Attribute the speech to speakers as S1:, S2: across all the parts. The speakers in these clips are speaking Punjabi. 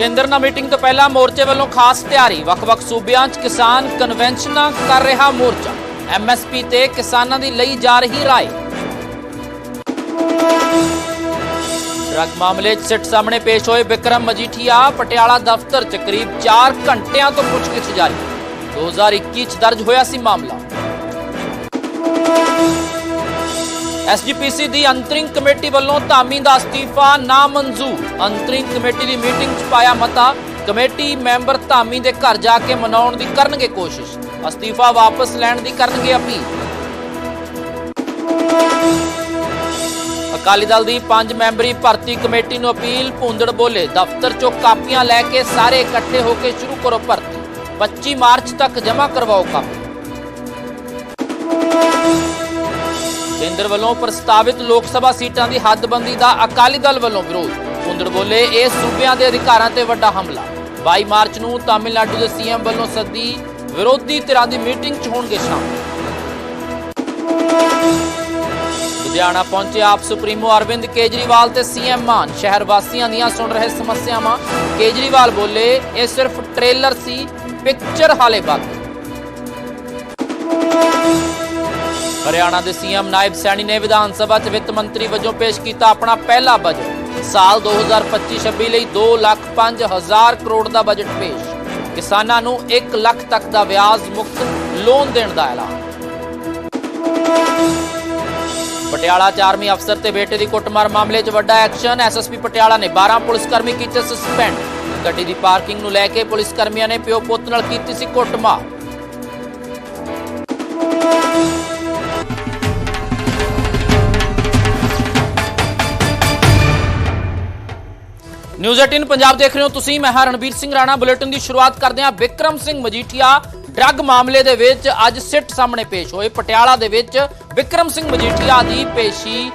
S1: ਕੇਂਦਰ ਨਾਲ ਮੀਟਿੰਗ ਤੋਂ ਪਹਿਲਾਂ ਮੋਰਚੇ ਵੱਲੋਂ ਖਾਸ ਤਿਆਰੀ। ਵੱਖ-ਵੱਖ ਸੂਬਿਆਂ 'ਚ ਕਿਸਾਨ ਕਨਵੈਨਸ਼ਨਾਂ ਕਰ ਰਿਹਾ ਮੋਰਚਾ। ਐਮਐਸਪੀ ਤੇ ਕਿਸਾਨਾਂ ਦੀ ਲਈ ਜਾ ਰਹੀ ਰਾਏ। ਡਰੱਗ ਮਾਮਲੇ 'ਚ ਸਿੱਟ ਸਾਹਮਣੇ ਪੇਸ਼ ਹੋਏ ਵਿਕਰਮ ਮਜੀਠੀਆ। ਪਟਿਆਲਾ ਦਫ਼ਤਰ 'ਚ ਕਰੀਬ 4 ਘੰਟਿਆਂ ਤੋਂ ਪੁੱਛਗਿੱਛ ਜਾਰੀ। 2021 'ਚ ਦਰਜ ਹੋਇਆ ਸੀ ਮਾਮਲਾ। ਐਸਜੀਪੀਸੀ ਦੀ ਅੰਤਰਿੰਗ ਕਮੇਟੀ ਵੱਲੋਂ ਧਾਮੀ ਦਾ ਅਸਤੀਫਾ ਨਾ ਮਨਜ਼ੂਰ ਅੰਤਰਿੰਗ ਕਮੇਟੀ ਦੀ ਮੀਟਿੰਗ 'ਚ ਪਾਇਆ ਮਤਾ, ਕਮੇਟੀ ਮੈਂਬਰ ਧਾਮੀ ਦੇ ਘਰ ਜਾ ਕੇ ਮਨਾਉਣ ਦੀ ਕਰਨਗੇ ਕੋਸ਼ਿਸ਼। ਅਸਤੀਫਾ ਵਾਪਸ ਲੈਣ ਦੀ ਕਰਨਗੇ ਅਪੀਲ। ਅਕਾਲੀ ਦਲ ਦੀ ਪੰਜ ਮੈਂਬਰੀ ਭਰਤੀ ਕਮੇਟੀ ਨੂੰ ਅਪੀਲ, ਭੁੰਦੜ ਬੋਲੇ। ਦਫ਼ਤਰ 'ਚੋਂ ਕਾਪੀਆਂ ਲੈ ਕੇ ਸਾਰੇ ਇਕੱਠੇ ਹੋ ਕੇ ਸ਼ੁਰੂ ਕਰੋ ਭਰਤੀ। 25 ਮਾਰਚ ਤੱਕ ਜਮ੍ਹਾਂ ਕਰਵਾਓ ਕਾਪੀ। ਕੇਂਦਰ ਵੱਲੋਂ ਪ੍ਰਸਤਾਵਿਤ ਲੋਕ ਸਭਾ ਸੀਟਾਂ ਦੀ ਹੱਦਬੰਦੀ ਦਾ ਅਕਾਲੀ ਦਲ ਵੱਲੋਂ ਵਿਰੋਧ। ਕੁੰਦੜ ਬੋਲੇ, ਇਹ ਸੂਬਿਆਂ ਦੇ ਅਧਿਕਾਰਾਂ ਤੇ ਵੱਡਾ ਹਮਲਾ। 22 ਮਾਰਚ ਨੂੰ ਤਾਮਿਲਨਾਡੂ ਦੇ ਸੀਐਮ ਵੱਲੋਂ ਸੱਦੀ ਵਿਰੋਧੀ ਧਿਰਾਂ ਦੀ ਮੀਟਿੰਗ 'ਚ ਹੋਣਗੇ ਸ਼ਾਮਲ। ਲੁਧਿਆਣਾ ਪਹੁੰਚੇ ਆਪ ਸੁਪਰੀਮੋ ਅਰਵਿੰਦ ਕੇਜਰੀਵਾਲ ਤੇ ਸੀਐਮ ਮਾਨ। ਸ਼ਹਿਰ ਵਾਸੀਆਂ ਦੀਆਂ ਸੁਣ ਰਹੇ ਸਮੱਸਿਆਵਾਂ। ਕੇਜਰੀਵਾਲ ਬੋਲੇ, ਇਹ ਸਿਰਫ ਟ੍ਰੇਲਰ ਸੀ, ਪਿਕਚਰ ਹਾਲੇ ਬਾਕੀ ਹਰਿਆਣਾ ਦੇ ਸੀਐਮ ਨਾਇਬ ਸੈਣੀ ਨੇ ਵਿਧਾਨ ਸਭਾ 'ਚ ਵਿੱਤ ਮੰਤਰੀ ਵਜੋਂ ਪੇਸ਼ ਕੀਤਾ ਆਪਣਾ ਪਹਿਲਾ ਬਜਟ। ਸਾਲ 2025-26 ਲਈ 2 ਲੱਖ 5 ਹਜ਼ਾਰ ਕਰੋੜ ਦਾ ਬਜਟ ਪੇਸ਼। ਕਿਸਾਨਾਂ ਨੂੰ 1 ਲੱਖ ਤੱਕ ਦਾ ਵਿਆਜ ਮੁਕਤ ਲੋਨ ਦੇਣ ਦਾ ਐਲਾਨ। ਪਟਿਆਲਾ 'ਚ ਆਰਮੀ ਅਫਸਰ ਤੇ ਬੇਟੇ ਦੀ ਕੁੱਟਮਾਰ ਮਾਮਲੇ 'ਚ ਵੱਡਾ ਐਕਸ਼ਨ। ਐਸਐਸਪੀ ਪਟਿਆਲਾ ਨੇ 12 ਪੁਲਿਸ ਕਰਮੀ ਕੀਤੇ ਸਸਪੈਂਡ। ਗੱਡੀ ਦੀ ਪਾਰਕਿੰਗ ਨੂੰ ਲੈ ਕੇ ਪੁਲਿਸ ਕਰਮੀਆਂ ਨੇ ਪਿਓ ਪੁੱਤ ਨਾਲ ਕੀਤੀ ਸੀ ਕੁੱਟਮਾਰ। ਨਿਊਜ਼ 18 ਪੰਜਾਬ ਦੇਖ ਰਹੇ ਹੋ ਤੁਸੀਂ। ਮੈਂ ਹਾਂ ਰਣਬੀਰ ਸਿੰਘ ਰਾਣਾ। ਬੁਲੇਟਿਨ ਦੀ ਸ਼ੁਰੂਆਤ ਕਰਦੇ ਹਾਂ ਵਿਕਰਮ ਸਿੰਘ ਮਜੀਠੀਆ ਡਰੱਗ ਮਾਮਲੇ ਦੇ ਵਿੱਚ। ਅੱਜ ਸਿੱਟ ਸਾਹਮਣੇ ਪੇਸ਼ ਹੋਏ। ਪਟਿਆਲਾ ਦੇ ਵਿੱਚ ਵਿਕਰਮ ਸਿੰਘ ਮਜੀਠੀਆ ਦੀ ਪੇਸ਼ੀ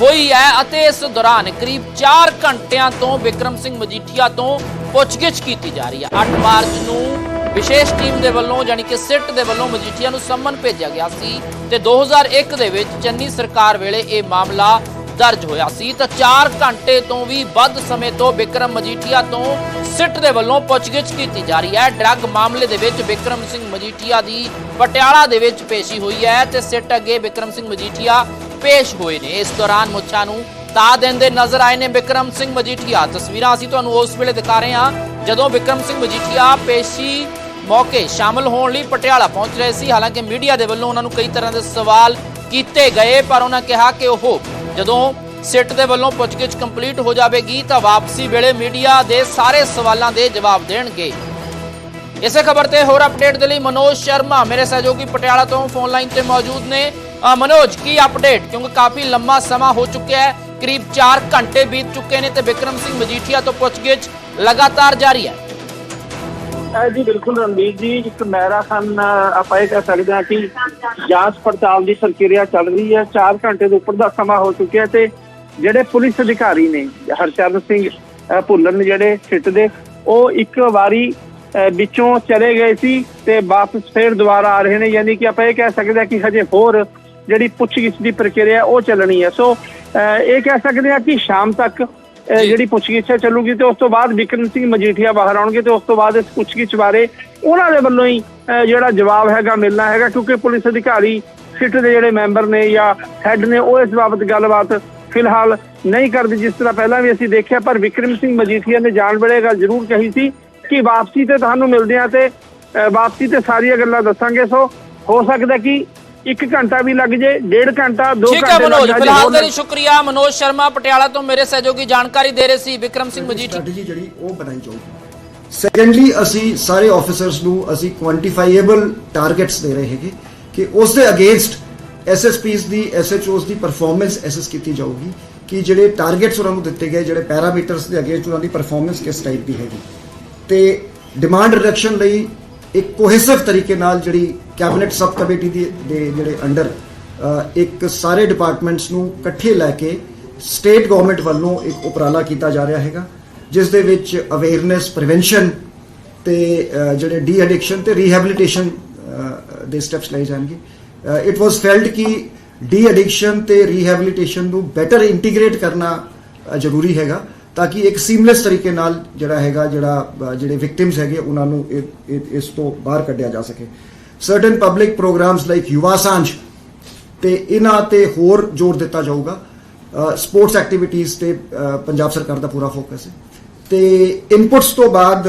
S1: ਹੋਈ ਹੈ ਅਤੇ ਇਸ ਦੌਰਾਨ ਕਰੀਬ 4 ਘੰਟਿਆਂ ਤੋਂ ਵਿਕਰਮ ਸਿੰਘ ਮਜੀਠੀਆ ਤੋਂ ਪੁੱਛਗਿੱਛ ਕੀਤੀ ਜਾ ਰਹੀ ਹੈ। 8 ਮਾਰਚ ਨੂੰ ਵਿਸ਼ੇਸ਼ ਟੀਮ ਦੇ ਵੱਲੋਂ ਯਾਨੀ ਕਿ ਸਿੱਟ ਦੇ ਵੱਲੋਂ ਮਜੀਠੀਆ ਨੂੰ ਸੰਮਨ ਭੇਜਿਆ ਗਿਆ ਸੀ ਤੇ 2001 ਦੇ ਵਿੱਚ ਚੰਨੀ ਸਰਕਾਰ ਵੇਲੇ ਇਹ ਮਾਮਲਾ ਦਰਜ ਹੋਇਆ ਸੀ ਤਾਂ 4 ਘੰਟੇ ਤੋਂ ਵੀ ਵੱਧ ਸਮੇਂ ਤੋਂ ਵਿਕਰਮ ਮਜੀਠੀਆ ਤੋਂ ਸਿੱਟ ਦੇ ਵੱਲੋਂ ਪੁੱਛਗਿੱਛ ਕੀਤੀ ਜਾ ਰਹੀ ਹੈ। ਡਰੱਗ ਮਾਮਲੇ ਦੇ ਵਿੱਚ ਵਿਕਰਮ ਸਿੰਘ ਮਜੀਠੀਆ ਦੀ ਪਟਿਆਲਾ ਦੇ ਵਿੱਚ ਪੇਸ਼ੀ ਹੋਈ ਹੈ ਤੇ ਸਿੱਟ ਅੱਗੇ ਵਿਕਰਮ ਸਿੰਘ ਮਜੀਠੀਆ ਪੇਸ਼ ਹੋਏ ਨੇ। ਇਸ ਦੌਰਾਨ ਮੁੱਛਾਂ ਨੂੰ ਤਾ ਦਿੰਦੇ ਨਜ਼ਰ ਆਏ ਨੇ ਵਿਕਰਮ ਸਿੰਘ ਮਜੀਠੀਆ। ਤਸਵੀਰਾਂ ਅਸੀਂ ਤੁਹਾਨੂੰ ਉਸ ਵੇਲੇ ਦਿਖਾ ਰਹੇ ਹਾਂ ਜਦੋਂ ਵਿਕਰਮ ਸਿੰਘ ਮਜੀਠੀਆ ਪੇਸ਼ੀ ਮੌਕੇ ਸ਼ਾਮਲ ਹੋਣ ਲਈ ਪਟਿਆਲਾ ਪਹੁੰਚ ਰਹੇ ਸੀ। ਹਾਲਾਂਕਿ ਮੀਡੀਆ ਦੇ ਵੱਲੋਂ ਉਹਨਾਂ ਨੂੰ ਕਈ ਤਰ੍ਹਾਂ ਦੇ ਸਵਾਲ ਕੀਤੇ ਗਏ, ਪਰ ਉਹਨਾਂ ਕਿਹਾ ਕਿ ਉਹ ਜਦੋਂ ਸਿੱਟ ਦੇ ਵੱਲੋਂ ਪੁੱਛਗਿੱਛ ਕੰਪਲੀਟ ਹੋ ਜਾਵੇਗੀ ਤਾਂ ਵਾਪਸੀ ਵੇਲੇ ਮੀਡੀਆ ਦੇ ਸਾਰੇ ਸਵਾਲਾਂ ਦੇ ਜਵਾਬ ਦੇਣਗੇ। ਇਸੇ ਖਬਰ ਤੇ ਹੋਰ ਅਪਡੇਟ ਦੇ ਲਈ ਮਨੋਜ ਸ਼ਰਮਾ, ਮੇਰੇ ਸਹਿਯੋਗੀ ਪਟਿਆਲਾ ਤੋਂ ਫੋਨ ਲਾਈਨ ਤੇ ਮੌਜੂਦ ਨੇ। ਮਨੋਜ, ਕੀ ਅਪਡੇਟ ਕਿਉਂਕਿ ਕਾਫੀ ਲੰਮਾ ਸਮਾਂ ਹੋ ਚੁੱਕਿਆ ਹੈ, ਕਰੀਬ 4 ਘੰਟੇ ਬੀਤ ਚੁੱਕੇ ਨੇ ਤੇ ਵਿਕਰਮ ਸਿੰਘ ਮਜੀਠੀਆ ਤੋਂ ਪੁੱਛਗਿੱਛ ਲਗਾਤਾਰ ਜਾਰੀ ਹੈ।
S2: ਜੀ ਬਿਲਕੁਲ ਰਣਵੀਰ ਜੀ ਇੱਕ ਮੈਰਾਥਨ ਆਪਾਂ ਇਹ ਕਹਿ ਸਕਦੇ ਹਾਂ ਕਿ ਜਾਂਚ ਪੜਤਾਲ ਦੀ ਪ੍ਰਕਿਰਿਆ ਚੱਲ ਰਹੀ ਹੈ। 4 ਘੰਟੇ ਦੇ ਉੱਪਰ ਦਾ ਸਮਾਂ ਹੋ ਚੁੱਕਿਆ ਤੇ ਜਿਹੜੇ ਪੁਲਿਸ ਅਧਿਕਾਰੀ ਨੇ ਹਰਚਰਨ ਸਿੰਘ ਭੁੱਲਰ ਨੇ ਜਿਹੜੇ ਸਿੱਟ ਦੇ ਉਹ ਇੱਕ ਵਾਰੀ ਵਿੱਚੋਂ ਚਲੇ ਗਏ ਸੀ ਤੇ ਵਾਪਸ ਫੇਰ ਦੁਬਾਰਾ ਆ ਰਹੇ ਨੇ। ਯਾਨੀ ਕਿ ਆਪਾਂ ਇਹ ਕਹਿ ਸਕਦੇ ਹਾਂ ਕਿ ਹਜੇ ਹੋਰ ਜਿਹੜੀ ਪੁੱਛਗਿੱਛ ਦੀ ਪ੍ਰਕਿਰਿਆ ਉਹ ਚੱਲਣੀ ਹੈ। ਸੋ ਅ, ਇਹ ਕਹਿ ਸਕਦੇ ਹਾਂ ਕਿ ਸ਼ਾਮ ਤੱਕ ਜਿਹੜੀ ਪੁੱਛਗਿੱਛ ਹੈ ਚੱਲੂਗੀ ਤੇ ਉਸ ਤੋਂ ਬਾਅਦ ਵਿਕਰਮ ਸਿੰਘ ਮਜੀਠੀਆ ਬਾਹਰ ਆਉਣਗੇ ਤੇ ਉਸ ਤੋਂ ਬਾਅਦ ਇਸ ਪੁੱਛਗਿੱਛ ਬਾਰੇ ਉਹਨਾਂ ਦੇ ਵੱਲੋਂ ਹੀ ਜਿਹੜਾ ਜਵਾਬ ਹੈਗਾ ਮਿਲਣਾ ਹੈਗਾ ਕਿਉਂਕਿ ਪੁਲਿਸ ਅਧਿਕਾਰੀ ਸਿੱਟ ਦੇ ਜਿਹੜੇ ਮੈਂਬਰ ਨੇ ਜਾਂ ਹੈੱਡ ਨੇ ਉਹ ਇਸ ਬਾਬਤ ਗੱਲਬਾਤ ਫਿਲਹਾਲ ਨਹੀਂ ਕਰਦੇ ਜਿਸ ਤਰ੍ਹਾਂ ਪਹਿਲਾਂ ਵੀ ਅਸੀਂ ਦੇਖਿਆ ਪਰ ਵਿਕਰਮ ਸਿੰਘ ਮਜੀਠੀਆ ਨੇ ਜਾਣ ਵੇਲੇ ਇਹ ਗੱਲ ਜ਼ਰੂਰ ਕਹੀ ਸੀ ਕਿ ਵਾਪਸੀ ਤੇ ਤੁਹਾਨੂੰ ਮਿਲਦੇ ਆ ਤੇ ਵਾਪਸੀ ਤੇ ਸਾਰੀਆਂ ਗੱਲਾਂ ਦੱਸਾਂਗੇ। ਸੋ ਹੋ ਸਕਦਾ ਕਿ 1 ਘੰਟਾ ਵੀ ਲੱਗ ਜੇ ਡੇਢ ਘੰਟਾ 2
S1: ਠੀਕ
S2: ਘੰਟੇ
S1: ਹੈ
S2: ਲੱਗ
S1: ਮਨੋਜ ਫਿਲਹਾਲ ਦੇ ਲਈ ਸ਼ੁਕਰੀਆ। ਮਨੋਜ ਸ਼ਰਮਾ ਪਟਿਆਲਾ ਤੋਂ ਮੇਰੇ ਸਹਿਯੋਗੀ ਜਾਣਕਾਰੀ ਦੇ ਰਹੇ ਸੀ ਵਿਕਰਮ ਸਿੰਘ ਮਜੀਠੀਆ
S3: ਸਟ੍ਰੈਟਜੀ ਜਿਹੜੀ ਉਹ ਬਣਾਈ ਜਾਊਗੀ। ਸੈਕੰਡਲੀ ਅਸੀਂ ਸਾਰੇ ਆਫੀਸਰਸ ਨੂੰ ਅਸੀਂ ਕੁਆਂਟੀਫਾਈਏਬਲ ਟਾਰਗੇਟਸ ਦੇ ਰਹੇ ਹੈਗੇ ਕਿ ਉਸ ਦੇ ਅਗੇਂਸਟ ਐਸਐਸਪੀਸ ਦੀ ਐਸਐਚਓਸ ਦੀ ਪਰਫਾਰਮੈਂਸ ਐਸੈਸ ਕੀਤੀ ਜਾਊਗੀ ਕਿ ਜਿਹੜੇ ਟਾਰਗੇਟਸ ਉਹਨਾਂ ਨੂੰ ਦਿੱਤੇ ਗਏ ਜਿਹੜੇ ਪੈਰਾਮੀਟਰਸ ਦੇ ਅਗੇਂਸਟ ਉਹਨਾਂ ਦੀ ਪਰਫਾਰਮੈਂਸ ਕਿਸ ਟਾਈਪ ਦੀ ਹੈਗੀ। ਤੇ ਡਿਮਾਂਡ ਰਿਡਕਸ਼ਨ ਲਈ ਇੱਕ ਕੋਹੇਸਿਵ ਤਰੀਕੇ ਨਾਲ ਜਿਹੜੀ ਕੈਬਨਿਟ ਸਬ ਕਮੇਟੀ ਦੀ ਦੇ ਜਿਹੜੇ ਅੰਡਰ ਇੱਕ ਸਾਰੇ ਡਿਪਾਰਟਮੈਂਟਸ ਨੂੰ ਇਕੱਠੇ ਲੈ ਕੇ ਸਟੇਟ ਗਵਰਨਮੈਂਟ ਵੱਲੋਂ ਇੱਕ ਉਪਰਾਲਾ ਕੀਤਾ ਜਾ ਰਿਹਾ ਹੈਗਾ, ਜਿਸ ਦੇ ਵਿੱਚ ਅਵੇਅਰਨੈਸ ਪ੍ਰੀਵੈਂਸ਼ਨ ਤੇ ਜਿਹੜੇ ਡੀ ਐਡਿਕਸ਼ਨ ਤੇ ਰੀਹੈਬਿਲਿਟੇਸ਼ਨ ਦੇ ਸਟੈਪਸ ਲਏ ਜਾਣਗੇ। ਇਟ ਵਾਸ ਫੈਲਡ ਕਿ ਡੀ ਐਡਿਕਸ਼ਨ ਤੇ ਰੀਹੈਬਿਲਿਟੇਸ਼ਨ ਨੂੰ ਬੈਟਰ ਇੰਟੀਗ੍ਰੇਟ ਕਰਨਾ ਜ਼ਰੂਰੀ ਹੈਗਾ, ਤਾਂ ਕਿ ਇੱਕ ਸੀਮਲੈਸ ਤਰੀਕੇ ਨਾਲ ਜਿਹੜਾ ਹੈਗਾ, ਜਿਹੜਾ ਜਿਹੜੇ ਵਿਕਟਿਮਸ ਹੈਗੇ ਉਹਨਾਂ ਨੂੰ ਇਹ- ਇਸ ਤੋਂ ਬਾਹਰ ਕੱਢਿਆ ਜਾ ਸਕੇ। Certain public programmes like Yuva Sanjh ਤੇ ਇਹਨਾਂ ਤੇ ਹੋਰ ਜ਼ੋਰ ਦਿੱਤਾ ਜਾਊਗਾ। ਸਪੋਰਟਸ ਐਕਟੀਵਿਟੀਜ਼ ਤੇ ਪੰਜਾਬ ਸਰਕਾਰ ਦਾ ਪੂਰਾ ਫੋਕਸ ਹੈ। ਤੇ ਇਨਪੁਟਸ ਤੋਂ ਬਾਅਦ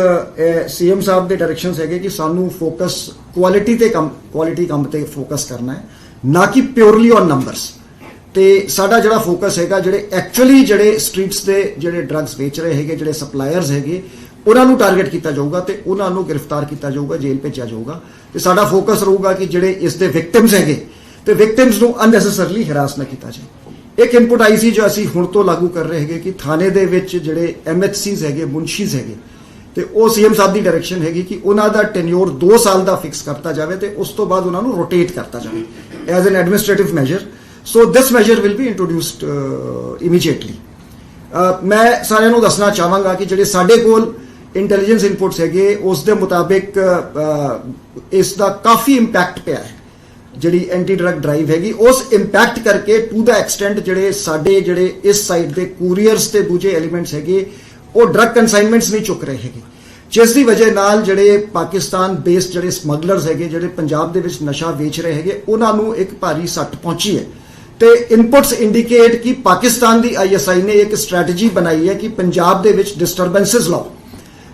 S3: ਸੀਐਮ ਸਾਹਿਬ ਦੇ ਡਾਇਰੈਕਸ਼ਨਸ ਹੈਗੇ ਕਿ ਸਾਨੂੰ ਫੋਕਸ ਕੁਆਲਿਟੀ ਤੇ ਕੰਮ ਕੁਆਲਿਟੀ ਕੰਮ ਤੇ ਫੋਕਸ ਕਰਨਾ ਹੈ, ਨਾ ਕਿ ਪਿਓਰਲੀ ਔਨ ਨੰਬਰਸ ਤੇ ਸਾਡਾ ਜਿਹੜਾ ਫੋਕਸ ਹੈਗਾ, ਜਿਹੜੇ ਐਕਚੁਅਲੀ ਜਿਹੜੇ ਸਟਰੀਟਸ ਤੇ ਜਿਹੜੇ ਡਰੱਗਸ ਵੇਚ ਰਹੇ ਹੈਗੇ, ਜਿਹੜੇ ਸਪਲਾਇਰਸ ਹੈਗੇ, ਉਹਨਾਂ ਨੂੰ ਟਾਰਗੇਟ ਕੀਤਾ ਜਾਊਗਾ ਤੇ ਉਹਨਾਂ ਨੂੰ ਗ੍ਰਿਫਤਾਰ ਕੀਤਾ ਜਾਊਗਾ, ਜੇਲ੍ਹ ਭੇਜਿਆ ਜਾਊਗਾ। ਤੇ ਸਾਡਾ ਫੋਕਸ ਰਹੂਗਾ ਕਿ ਜਿਹੜੇ ਇਸ ਦੇ ਵਿਕਟਿਮਸ ਹੈਗੇ, ਤੇ ਵਿਕਟਿਮਸ ਨੂੰ ਅਨਨੈਸੈਸਰਲੀ ਹਰਾਸ ਨਾ ਕੀਤਾ ਜਾਏ। ਇੱਕ ਇਨਪੁਟ ਆਈ ਸੀ ਜੋ ਅਸੀਂ ਹੁਣ ਤੋਂ ਲਾਗੂ ਕਰ ਰਹੇ ਹੈਗੇ ਕਿ ਥਾਣੇ ਦੇ ਵਿੱਚ ਜਿਹੜੇ ਐਮਐਚਸੀਜ਼ ਹੈਗੇ, ਮੁਨਸ਼ੀਜ਼ ਹੈਗੇ, ਤੇ ਉਹ ਸੀਐਮ ਸਾਹਿਬ ਦੀ ਡਾਇਰੈਕਸ਼ਨ ਹੈਗੀ ਕਿ ਉਹਨਾਂ ਦਾ ਟੈਨਿਓਰ 2 ਸਾਲ ਦਾ ਫਿਕਸ ਕਰਤਾ ਜਾਵੇ ਤੇ ਉਸ ਤੋਂ ਬਾਅਦ ਉਹਨਾਂ ਨੂੰ ਰੋਟੇਟ ਕਰਤਾ ਜਾਵੇ as an administrative measure so this measure will be introduced immediately ਮੈਂ ਸਾਰਿਆਂ ਨੂੰ ਦੱਸਣਾ ਚਾਹਾਂਗਾ ਕਿ ਜਿਹੜੇ ਸਾਡੇ ਕੋਲ ਇੰਟੈਲੀਜੈਂਸ ਇਨਪੁਟਸ ਹੈਗੇ, ਉਸ ਦੇ ਮੁਤਾਬਿਕ uh, ਇਸ ਦਾ ਕਾਫੀ ਇੰਪੈਕਟ ਪਿਆ ਹੈ। ਜਿਹੜੀ ਐਂਟੀ ਡਰੱਗ ਡਰਾਈਵ ਹੈਗੀ, ਉਸ ਇੰਪੈਕਟ ਕਰਕੇ ਟੂ ਦਾ ਐਕਸਟੈਂਟ ਜਿਹੜੇ ਸਾਡੇ ਜਿਹੜੇ ਇਸ ਸਾਈਡ ਦੇ ਕੂਰੀਅਰਸ ਤੇ ਦੂਜੇ ਐਲੀਮੈਂਟਸ ਹੈਗੇ, ਉਹ ਡਰੱਗ ਕਨਸਾਈਨਮੈਂਟਸ ਨਹੀਂ ਚੁੱਕ ਰਹੇ ਹੈਗੇ। ਜਿਸ ਦੀ ਵਜ੍ਹਾ ਨਾਲ ਜਿਹੜੇ ਪਾਕਿਸਤਾਨ ਬੇਸਡ ਜਿਹੜੇ ਸਮਗਲਰਸ ਹੈਗੇ, ਜਿਹੜੇ ਪੰਜਾਬ ਦੇ ਵਿੱਚ ਨਸ਼ਾ ਵੇਚ ਰਹੇ ਹੈਗੇ, ਉਹਨਾਂ ਨੂੰ ਇੱਕ ਭਾਰੀ ਸੱਟ ਪਹੁੰਚੀ ਹੈ। ਤੇ ਇਨਪੁਟਸ ਇੰਡੀਕੇਟ ਕਿ ਪਾਕਿਸਤਾਨ ਦੀ ਆਈਐਸਆਈ ਨੇ ਇੱਕ ਸਟ੍ਰੈਟਜੀ ਬਣਾਈ ਹੈ ਕਿ ਪੰਜਾਬ ਦੇ ਵਿੱਚ ਡਿਸਟਰਬੈਂਸਸ ਲਾਓ।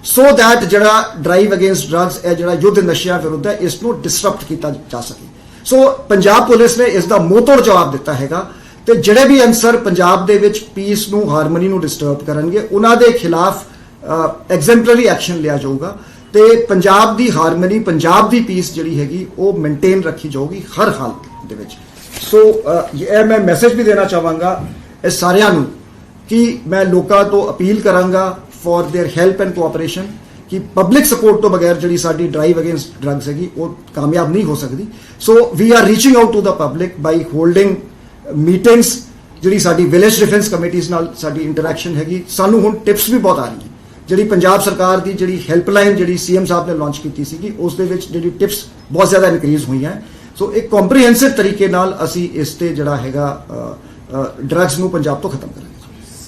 S3: ਸੋ that ਜਿਹੜਾ ਡਰਾਈਵ ਅਗੇਂਸਟ ਡਰੱਗਸ ਹੈ, ਜਿਹੜਾ ਯੁੱਧ ਨਸ਼ਿਆਂ ਵਿਰੁੱਧ ਹੈ, ਇਸ ਨੂੰ ਡਿਸਰਪਟ ਕੀਤਾ ਜਾ ਸਕੇ। ਸੋ ਪੰਜਾਬ ਪੁਲਿਸ ਨੇ ਇਸ ਦਾ ਮੋਹਤੋੜ ਜਵਾਬ ਦਿੱਤਾ ਹੈਗਾ ਤੇ ਜਿਹੜੇ ਵੀ ਅਨਸਰ ਪੰਜਾਬ ਦੇ ਵਿੱਚ ਪੀਸ ਨੂੰ ਹਾਰਮਨੀ ਨੂੰ ਡਿਸਟਰਬ ਕਰਨਗੇ, ਉਹਨਾਂ ਦੇ ਖਿਲਾਫ ਐਗਜ਼ੈਂਪਲਰੀ ਐਕਸ਼ਨ ਲਿਆ ਜਾਊਗਾ ਤੇ ਪੰਜਾਬ ਦੀ ਹਾਰਮਨੀ ਪੰਜਾਬ ਦੀ ਪੀਸ ਜਿਹੜੀ ਹੈਗੀ, ਉਹ ਮੇਨਟੇਨ ਰੱਖੀ ਜਾਊਗੀ ਹਰ ਹਾਲਤ ਦੇ ਵਿੱਚ। ਸੋ ਇਹ ਮੈਂ ਮੈਸੇਜ ਵੀ ਦੇਣਾ ਚਾਹਾਂਗਾ ਇਹ ਸਾਰਿਆਂ ਨੂੰ ਕਿ ਮੈਂ ਲੋਕਾਂ ਤੋਂ ਅਪੀਲ ਕਰਾਂਗਾ for their help and cooperation ਕਿ ਪਬਲਿਕ ਸਪੋਰਟ ਤੋਂ ਬਗੈਰ ਜਿਹੜੀ ਸਾਡੀ ਡਰਾਈਵ ਅਗੇਂਸਟ ਡਰੱਗਸ ਹੈਗੀ ਉਹ ਕਾਮਯਾਬ ਨਹੀਂ ਹੋ ਸਕਦੀ so we are reaching out to the public by holding meetings ਜਿਹੜੀ ਸਾਡੀ ਵਿਲੇਜ ਡਿਫੈਂਸ ਕਮੇਟੀਆਂ ਨਾਲ ਸਾਡੀ ਇੰਟਰੈਕਸ਼ਨ ਹੈਗੀ ਸਾਨੂੰ ਹੁਣ ਟਿਪਸ ਵੀ ਬਹੁਤ ਆ ਰਹੀ ਹੈ ਜਿਹੜੀ ਪੰਜਾਬ ਸਰਕਾਰ ਦੀ ਜਿਹੜੀ ਹੈਲਪਲਾਈਨ ਜਿਹੜੀ ਸੀਐਮ ਸਾਹਿਬ ਨੇ ਲਾਂਚ ਕੀਤੀ ਸੀਗੀ ਉਸ ਦੇ ਵਿੱਚ ਜਿਹੜੀ ਟਿਪਸ ਬਹੁਤ ਜ਼ਿਆਦਾ ਇਨਕਰੀਜ਼ ਹੋਈਆਂ ਸੋ ਇੱਕ ਕੰਪਰੀਹੈਂਸਿਵ ਤਰੀਕੇ ਨਾਲ ਅਸੀਂ ਇਸ ਤੇ ਜਿਹੜਾ ਹੈਗਾ ਡਰੱਗਸ ਨੂੰ ਪੰਜਾਬ ਤੋਂ ਖਤਮ ਕਰਾਂਗੇ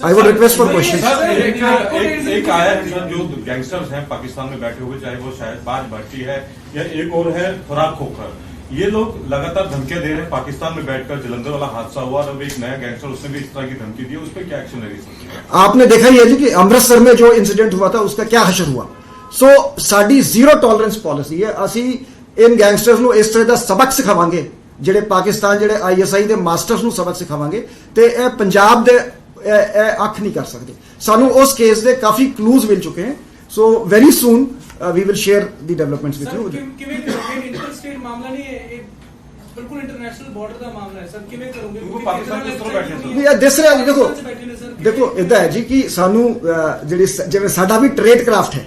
S3: I would request for question
S4: sir एक एक एक आया कि जो गैंगस्टर्स हैं पाकिस्तान में बैठे हुए चाहे वो शायद बाज भट्टी है या एक और है फराब खोखर ये लोग लगातार धमकियां दे रहे हैं पाकिस्तान में बैठकर जलंधर वाला हादसा हुआ और अब एक नया गैंगस्टर उसने भी इस तरह की धमकी दी है, उस पर क्या एक्शन लेगी सरकार?
S3: आपने देखा ही है जी कि ਅੰਮ੍ਰਿਤਸਰ में जो इंसिडेंट हुआ था उसका क्या ਹਸ਼ਰ हुआ ਸੋ ਸਾਡੀ ਜ਼ੀਰੋ ਟੋਲਰੈਂਸ ਪਾਲਿਸੀ ਹੈ ਅਸੀਂ ਇਨ ਗੈਂਗਸਟਰਸ ਨੂੰ ਇਸ ਤਰ੍ਹਾਂ ਦਾ ਸਬਕ ਸਿਖਾਵਾਂਗੇ ਜਿਹੜੇ ਪਾਕਿਸਤਾਨ ਜਿਹੜੇ ਆਈਐਸਆਈ ਦੇ ਮਾਸਟਰਸ ਨੂੰ ਸਬਕ ਸਿਖਾਵਾਂਗੇ ਤੇ ਇਹ ਪੰਜਾਬ ਦੇ ਅੱਖ ਨਹੀਂ ਕਰ ਸਕਦੇ। ਸਾਨੂੰ ਉਸ ਕੇਸ ਦੇ ਕਾਫੀ ਕਲੂਜ਼ ਮਿਲ ਚੁੱਕੇ ਹਨ। So very soon we will share the developments
S5: with
S3: you
S5: ਕਿਵੇਂ ਕਿਵੇਂ ਕਰੋਗੇ? ਇੰਟਰ ਸਟੇਟ ਮਾਮਲਾ ਨਹੀਂ ਹੈ ਇਹ ਬਿਲਕੁਲ ਇੰਟਰਨੈਸ਼ਨਲ ਬਾਰਡਰ ਦਾ ਮਾਮਲਾ ਹੈ। ਸਰ ਕਿਵੇਂ ਕਰੋਗੇ?
S4: ਬਿਲਕੁਲ ਪਾਕਿਸਤਾਨ ਕਿਸ ਤਰ੍ਹਾਂ ਬੈਠੇ ਸਰ?
S3: ਵੀ ਇਹ ਦਿਸ ਰਿਹਾ ਜੀ ਦੇਖੋ
S5: ਨੇ?
S3: ਦੇਖੋ ਇਦਾਂ ਹੈ ਜੀ ਕਿ ਸਾਨੂੰ ਜਿਹੜੀ ਜਿਵੇਂ ਸਾਡਾ ਵੀ ਟ੍ਰੇਡ ਕਰਾਫਟ ਹੈ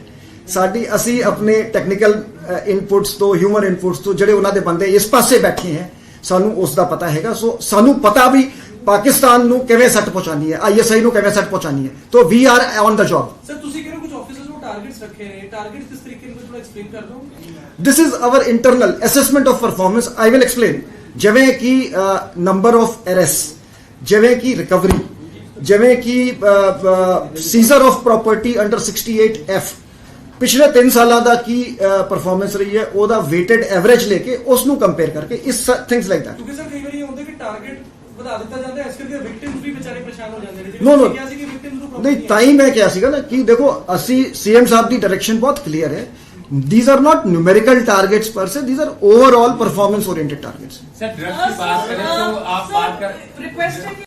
S3: ਸਾਡੀ ਅਸੀਂ ਆਪਣੇ ਟੈਕਨੀਕਲ ਇਨਪੁਟਸ ਤੋਂ ਹਿਊਮਨ ਇਨਪੁਟਸ ਤੋਂ ਜਿਹੜੇ ਉਹਨਾਂ ਦੇ ਬੰਦੇ ਇਸ ਪਾਸੇ ਬੈਠੇ ਹੈ ਸਾਨੂੰ ਉਸ ਦਾ ਪਤਾ ਹੈਗਾ। ਸੋ ਸਾਨੂੰ ਪਤਾ ਵੀ ਪਾਕਿਸਤਾਨ ਨੂੰ ਕਿਵੇਂ ਸੱਟ ਪਹੁੰਚਾਣੀ ਹੈ? ਆਈਐਸਆਈ ਨੂੰ ਕਿਵੇਂ ਸੱਟ ਪਹੁੰਚਾਣੀ ਹੈ? ਤੋਂ we are on the job
S5: sir ਤੁਸੀਂ ਕਿਹੜੇ ਕੁਝ ਆਫੀਸਰਸ ਨੂੰ ਟਾਰਗੇਟਸ ਰੱਖੇ ਨੇ? ਟਾਰਗੇਟਸ ਕਿਸ ਤਰੀਕੇ ਨਾਲ ਥੋੜਾ ਐਕਸਪਲੇਨ ਕਰ ਦਿਓ।
S3: This is our internal assessment of performance i will explain ਜਿਵੇਂ ਕਿ ਨੰਬਰ ਆਫ ਅਰੈਸਟ ਜਿਵੇਂ ਕਿ ਰਿਕਵਰੀ ਜਿਵੇਂ ਕਿ seizure of property under 68F ਪਿਛਲੇ 3 ਸਾਲਾਂ ਦਾ ਕੀ ਪਰਫਾਰਮੈਂਸ ਰਹੀ ਹੈ? ਉਹਦਾ weighted ਐਵਰੇਜ ਲੈ ਕੇ ਉਸ ਨੂੰ ਕੰਪੇਅਰ ਕਰਕੇ ਇਸ ਥਿੰਗਸ ਲਾਈਕ that
S5: ਕਿਉਂਕਿ ਸਰ ਕਈ ਵਾਰੀ ਹੁੰਦਾ ਕਿ ਟਾਰਗੇਟ ਵਧਾ ਦਿੱਤਾ ਜਾਂਦਾ ਹੈ ਇਸ ਕਰਕੇ ਵਿਕਟਿਮਸ ਵੀ ਵਿਚਾਰੇ ਪਰੇਸ਼ਾਨ ਹੋ ਜਾਂਦੇ ਨੇ ਜਿਵੇਂ
S3: No, no.
S5: ਤੁਸੀਂ ਕਿਹਾ ਸੀ ਕਿ ਵਿਕਟਿਮਸ ਨੂੰ
S3: ਨਹੀਂ ਤਾਂ ਹੀ ਮੈਂ ਕਿਹਾ ਸੀਗਾ ਨਾ ਕਿ ਦੇਖੋ ਅਸੀਂ ਸੀਐਮ ਸਾਹਿਬ ਦੀ ਡਾਇਰੈਕਸ਼ਨ ਬਹੁਤ ਕਲੀਅਰ ਹੈ these are not numerical targets per se these are overall performance oriented targets
S6: sir drugs की बात करें तो आप बात कर
S7: रिक्वेस्ट है कि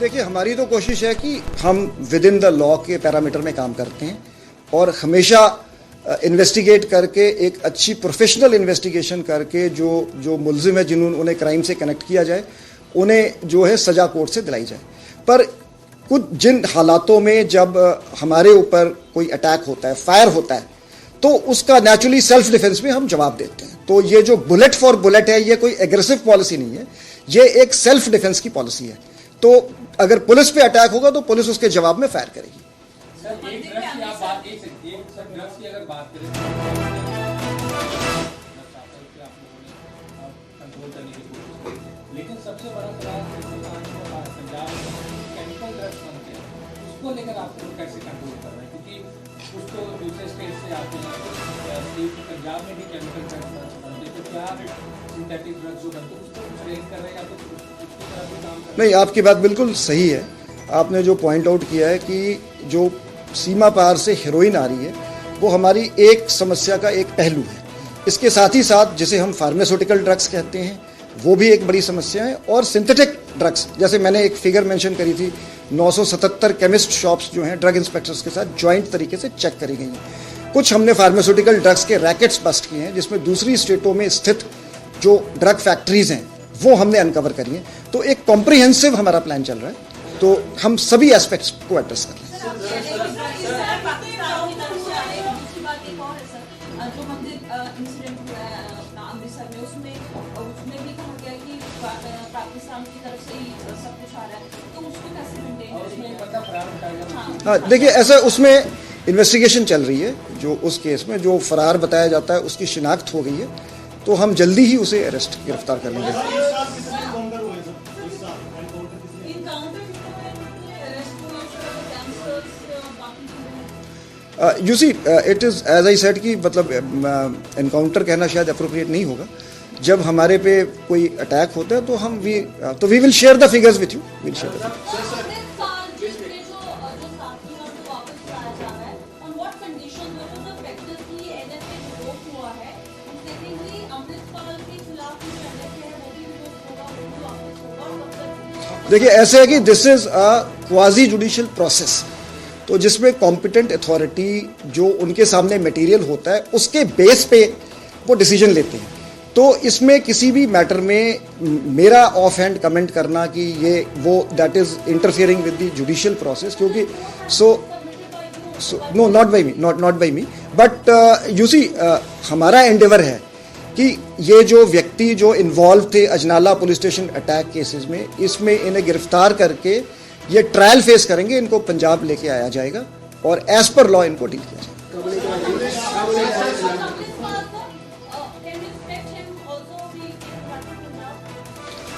S3: देखिए, हमारी तो कोशिश है कि हम विद इन द लॉ के पैरामीटर में काम करते हैं और हमेशा इन्वेस्टिगेट करके एक अच्छी प्रोफेशनल इन्वेस्टिगेशन करके जो जो मुलजिम है जिन्होंने उन्हें क्राइम से कनेक्ट किया जाए, उन्हें जो है सजा कोर्ट से दिलाई जाए। पर कुछ जिन हालातों में जब हमारे ऊपर कोई अटैक होता है फायर होता है तो उसका नेचुरली सेल्फ डिफेंस में हम जवाब देते हैं। तो ये जो बुलेट फॉर बुलेट है, ये कोई एग्रेसिव पॉलिसी नहीं है, ये एक सेल्फ डिफेंस की पॉलिसी है। तो अगर पुलिस पे अटैक होगा तो पुलिस उसके जवाब में फायर करेगी।
S6: लेकिन सबसे बड़ा सवाल पंजाब केमिकल ड्रग्स बनते हैं? उसको लेकर आप कैसे कंट्रोल कर रहे हैं क्योंकि उसको दूसरे स्टेट से आते हैं तो पंजाब में भी केमिकल ड्रग्स बनते हैं तो क्या सिंथेटिक ड्रग्स जो बनते हैं? उसको ट्रेन कर रहे हैं या तो
S3: नहीं, आपकी बात बिल्कुल सही है। आपने जो पॉइंट आउट किया है कि जो सीमा पार से हेरोइन आ रही है, वो हमारी एक समस्या का एक पहलू है। इसके साथ ही साथ जिसे हम फार्मास्यूटिकल ड्रग्स कहते हैं, वो भी एक बड़ी समस्या है। और सिंथेटिक ड्रग्स जैसे मैंने एक फिगर मेंशन करी थी 977 केमिस्ट शॉप्स जो हैं ड्रग इंस्पेक्टर्स के साथ जॉइंट तरीके से चेक करी गई हैं। कुछ हमने फार्मास्यूटिकल ड्रग्स के रैकेट्स बस्ट किए हैं, जिसमें दूसरी स्टेटों में स्थित जो ड्रग फैक्ट्रीज हैं वो हमने अनकवर करी है। तो एक कॉम्प्रिहेंसिव हमारा प्लान चल रहा है। तो हम सभी एस्पेक्ट्स को एड्रेस कर रहे हैं।
S7: हाँ
S3: देखिए ऐसा उसमें इन्वेस्टिगेशन चल रही है जो उस केस में जो फरार बताया जाता है उसकी शिनाख्त हो गई है। तो हम जल्दी ही उसे अरेस्ट गिरफ़्तार कर लेंगे।
S7: Encounter
S3: you see it is as I said कि मतलब एनकाउंटर कहना शायद अप्रोप्रिएट नहीं होगा। जब हमारे पे कोई अटैक होता है तो हम वी तो
S7: we will share the figures with you will share the Amritpal
S3: देखिए ऐसे है कि this is a quasi judicial process तो जिसमें कॉम्पिटेंट अथॉरिटी जो उनके सामने मटेरियल होता है उसके बेस पे वो डिसीज़न लेते हैं। तो इसमें किसी भी मैटर में मेरा ऑफ़ हैंड कमेंट करना कि ये वो that is interfering with the judicial process क्योंकि so so no not by me not by me. But uh, you uh, हमारा एंडेवर है कि ये जो व्यक्ति जो इन्वॉल्व थे Ajnala police station attack cases में, इसमें इन्हें गिरफ़्तार करके ये ट्रायल फेस करेंगे, इनको पंजाब लेके आया जाएगा और एज पर लॉ इनको डील किया जाएगा।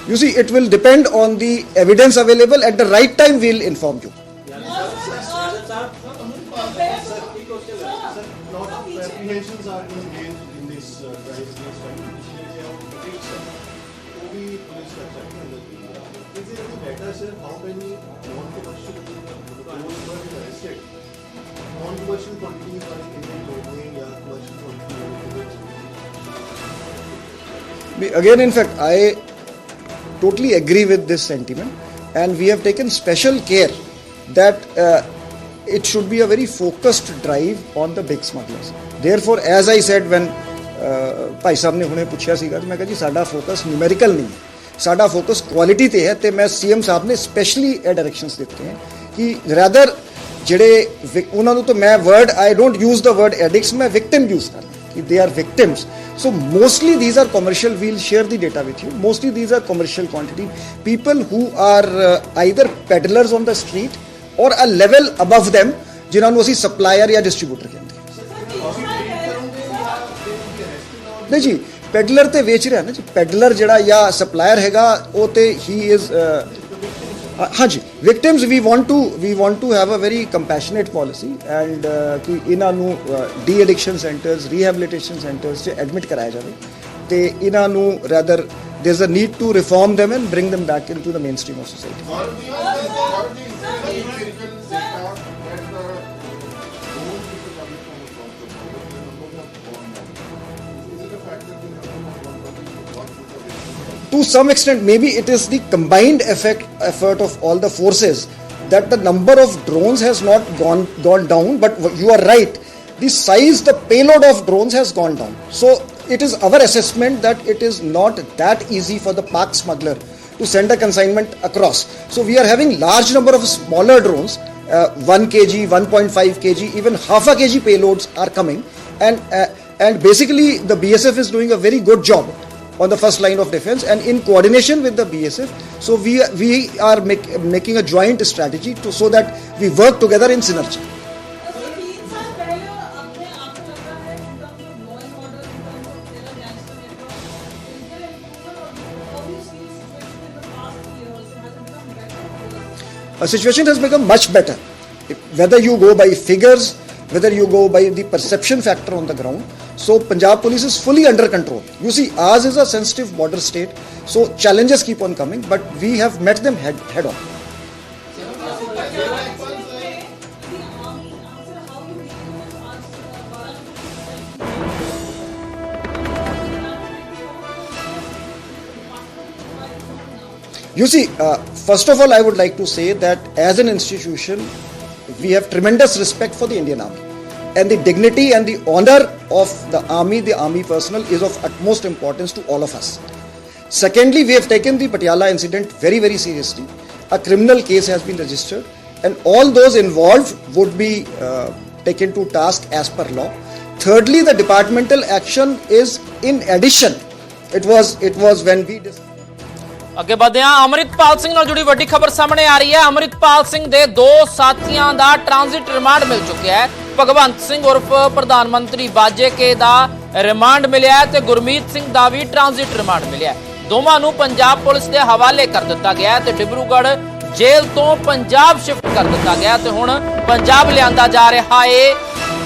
S3: You see, it will depend on the evidence available. At the right time, we'll inform Again, in fact, I totally agree with this sentiment, and we have taken special care that uh, it should be a very focused drive on the big smugglers. Therefore, as I said when uh, Bhai Sahib ਨੇ ਹੁਣੇ ਪੁੱਛਿਆ ਸੀਗਾ ਤੇ ਮੈਂ ਕਿਹਾ ਜੀ ਸਾਡਾ ਫੋਕਸ ਨਿਊਮੈਰੀਕਲ ਨਹੀਂ ਹੈ ਸਾਡਾ ਫੋਕਸ ਕੁਆਲਿਟੀ ਤੇ ਹੈ ਤੇ ਮੈਂ ਸੀਐਮ ਸਾਹਿਬ ਨੇ ਸਪੈਸ਼ਲੀ ਇਹ ਡਾਇਰੈਕਸ਼ਨਸ ਦਿੱਤੇ ਹੈ ਕਿ ਰੈਦਰ ਜਿਹੜੇ ਵਿਕ- ਉਹਨਾਂ ਨੂੰ ਤਾਂ ਮੈਂ word I don't use the word addicts ਮੈਂ ਵਿਕਟਿਮ ਯੂਜ਼ ਕਰਦਾ कि they are victims. So mostly these are commercial. We'll share the data with you. Mostly these are commercial quantity. People who are uh, either peddlers on the street or a level above them, ਜਿਨ੍ਹਾਂ ਨੂੰ ਅਸੀਂ ਸਪਲਾਇਰ ਜਾਂ ਡਿਸਟ੍ਰੀਬਿਊਟਰ ਕਹਿੰਦੇ ਹਾਂ ਨਹੀਂ ਜੀ ਪੈਡਲਰ ਤੇ ਵੇਚ ਰਿਹਾ ਨਾ ਜੀ ਪੈਡਲਰ ਜਿਹੜਾ ਜਾਂ ਸਪਲਾਇਰ ਹੈਗਾ ਉਹ ਤੇ ਹੀ ਇਜ਼ ਹਾਂਜੀ victims we want to we want to have a very compassionate policy and ਕਿ ਇਹਨਾਂ ਨੂੰ de addiction centres rehabilitation centres 'ਚ ਐਡਮਿਟ ਕਰਾਇਆ ਜਾਵੇ ਤੇ ਇਹਨਾਂ ਨੂੰ rather there is a need to reform them and bring them back into the mainstream of society. To some extent maybe it is the combined effect effort of all the forces that the number of drones has not gone gone down but you are right. The size the payload of drones has gone down. So it is our assessment that it is not that easy for the park smuggler to send a consignment across. So we are having large number of smaller drones uh, 1 kg 1.5 kg even half a kg payloads are coming. And uh, and basically the bsf is doing a very good job on the first line of defense and in coordination with the BSF. So we, we are make, making a joint strategy to, so that we work together in synergy. A situation has become much better. Whether you go by figures, whether you go by the perception factor on the ground, so Punjab police is fully under control. You see, ours is a sensitive border state, so challenges keep on coming, but we have met them head, head on. You see, uh, first of all, I would like to say that as an institution, we have tremendous respect for the Indian Army And the dignity and the honor of the Army, the Army personnel, is of utmost importance to all of us. Secondly, we have taken the Patiala incident very, very seriously. A criminal case has been registered, and all those involved would be uh, taken to task as per law. Thirdly, the departmental action is in addition. It was it was when we. Dis-
S1: ਅੱਗੇ ਵਧਦੇ ਹਾਂ ਅਮਰਿਤਪਾਲ ਸਿੰਘ ਨਾਲ ਜੁੜੀ ਵੱਡੀ ਖਬਰ ਸਾਹਮਣੇ ਆ ਰਹੀ ਹੈ ਅਮਰਿਤਪਾਲ ਸਿੰਘ ਦੇ ਦੋ ਸਾਥੀਆਂ ਦਾ ਟ੍ਰਾਂਜ਼ਿਟ ਰਿਮਾਂਡ ਮਿਲ ਚੁੱਕਿਆ ਹੈ ਭਗਵੰਤ ਸਿੰਘ ਉਰਫ ਪ੍ਰਧਾਨ ਮੰਤਰੀ ਬਾਜੇਕੇ ਦਾ ਰਿਮਾਂਡ ਮਿਲਿਆ ਤੇ ਗੁਰਮੀਤ ਸਿੰਘ ਦਾ ਵੀ ਟ੍ਰਾਂਜ਼ਿਟ ਰਿਮਾਂਡ ਮਿਲਿਆ ਦੋਵਾਂ ਨੂੰ ਪੰਜਾਬ ਪੁਲਿਸ ਦੇ ਹਵਾਲੇ ਕਰ ਦਿੱਤਾ ਗਿਆ ਹੈ ਤੇ ਡਿਬਰੂਗੜ੍ਹ ਜੇਲ੍ਹ ਤੋਂ ਪੰਜਾਬ ਸ਼ਿਫਟ ਕਰ ਦਿੱਤਾ ਗਿਆ ਤੇ ਹੁਣ ਪੰਜਾਬ ਲਿਆਂਦਾ ਜਾ ਰਿਹਾ ਏ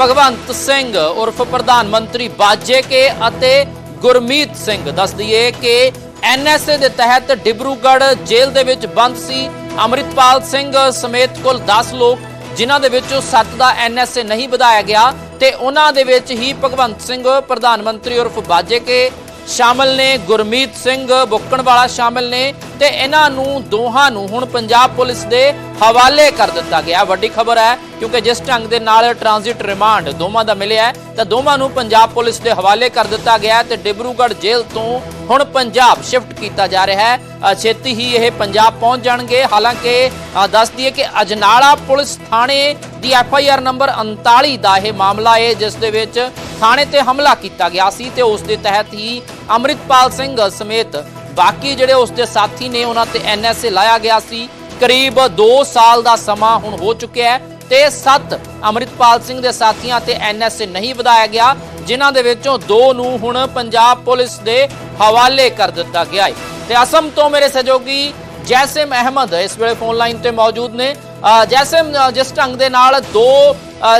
S1: ਭਗਵੰਤ ਸਿੰਘ ਉਰਫ ਪ੍ਰਧਾਨ ਮੰਤਰੀ ਬਾਜੇਕੇ ਅਤੇ ਗੁਰਮੀਤ ਸਿੰਘ। ਦੱਸ ਦਈਏ ਕਿ ਐਨਐਸਏ ਦੇ ਤਹਿਤ ਡਿਬਰੂਗੜ੍ਹ ਜੇਲ੍ਹ ਦੇ ਵਿੱਚ ਬੰਦ ਸੀ। ਅਮਰਿਤਪਾਲ ਸਿੰਘ ਸਮੇਤ ਕੁੱਲ 10 ਲੋਕ ਜਿਨ੍ਹਾਂ ਦੇ ਵਿੱਚ 7 ਦਾ ਐਨਐਸਏ ਨਹੀਂ ਵਧਾਇਆ ਗਿਆ ਤੇ ਉਹਨਾਂ ਦੇ ਵਿੱਚ ਹੀ ਭਗਵੰਤ ਸਿੰਘ, ਪ੍ਰਧਾਨ ਮੰਤਰੀ ਉਰਫ ਬਾਜੇ ਕੇ ਸ਼ਾਮਲ ਨੇ, ਗੁਰਮੀਤ ਸਿੰਘ ਬੁੱਕਣ ਵਾਲਾ ਸ਼ਾਮਲ ਨੇ ਤੇ ਇਹਨਾਂ ਨੂੰ ਦੋਹਾਂ ਨੂੰ ਹੁਣ ਪੰਜਾਬ ਪੁਲਿਸ ਦੇ ਹਵਾਲੇ ਕਰ ਦਿੱਤਾ ਗਿਆ। ਵੱਡੀ ਖਬਰ ਹੈ ਕਿਉਂਕਿ ਜਿਸ ਢੰਗ ਦੇ ਨਾਲ ਟ੍ਰਾਂਜ਼ਿਟ ਰਿਮਾਂਡ ਦੋਵਾਂ ਦਾ ਮਿਲਿਆ ਹੈ ਤਾਂ ਦੋਵਾਂ ਨੂੰ ਪੰਜਾਬ ਪੁਲਿਸ ਦੇ ਹਵਾਲੇ ਕਰ ਦਿੱਤਾ ਗਿਆ ਤੇ ਡਿਬਰੂਗੜ੍ਹ ਜੇਲ੍ਹ ਤੋਂ ਹੁਣ ਪੰਜਾਬ ਸ਼ਿਫਟ ਕੀਤਾ ਜਾ ਰਿਹਾ ਹੈ। ਛੇਤੀ ਹੀ ਇਹ ਪੰਜਾਬ ਪਹੁੰਚ ਜਾਣਗੇ। ਹਾਲਾਂਕਿ ਅ, ਦੱਸ ਦਈਏ ਕਿ ਅਜਨਾਲਾ ਪੁਲਿਸ ਥਾਣੇ ਦੀ ਐਫ ਆਈ ਆਰ ਨੰਬਰ 39 ਦਾ ਇਹ ਮਾਮਲਾ ਹੈ ਜਿਸ ਦੇ ਵਿੱਚ ਥਾਣੇ ਤੇ ਹਮਲਾ ਕੀਤਾ ਗਿਆ ਸੀ ਤੇ ਉਸ ਦੇ ਤਹਿਤ ਹੀ ਅੰਮ੍ਰਿਤਪਾਲ ਸਿੰਘ ਸਮੇਤ ਬਾਕੀ ਜਿਹੜੇ ਉਸ ਦੇ ਸਾਥੀ ਨੇ ਉਹਨਾਂ ਤੇ ਐਨਐਸਏ ਲਾਇਆ ਗਿਆ ਸੀ। ਕਰੀਬ 2 ਸਾਲ ਦਾ ਸਮਾਂ ਹੁਣ ਹੋ ਚੁੱਕਿਆ ਹੈ ਤੇ 7 ਅੰਮ੍ਰਿਤਪਾਲ ਸਿੰਘ ਦੇ ਸਾਥੀਆਂ ਤੇ ਐਨਐਸਏ ਨਹੀਂ ਵਧਾਇਆ ਗਿਆ ਜਿਨ੍ਹਾਂ ਦੇ ਵਿੱਚੋਂ ਦੋ ਨੂੰ ਹੁਣ ਪੰਜਾਬ ਪੁਲਿਸ ਦੇ ਹਵਾਲੇ ਕਰ ਦਿੱਤਾ ਗਿਆ ਹੈ। ਤੇ ਅਸਮ ਤੋਂ ਮੇਰੇ ਸਹਿਯੋਗੀ ਜੈਸਿਮ ਅਹਿਮਦ ਇਸ ਵੇਲੇ ਫੋਨ ਲਾਈਨ ਤੇ ਮੌਜੂਦ ਨੇ। ਅ, ਜੈਸਿਮ ਜਿਸ ਢੰਗ ਦੇ ਨਾਲ ਦੋ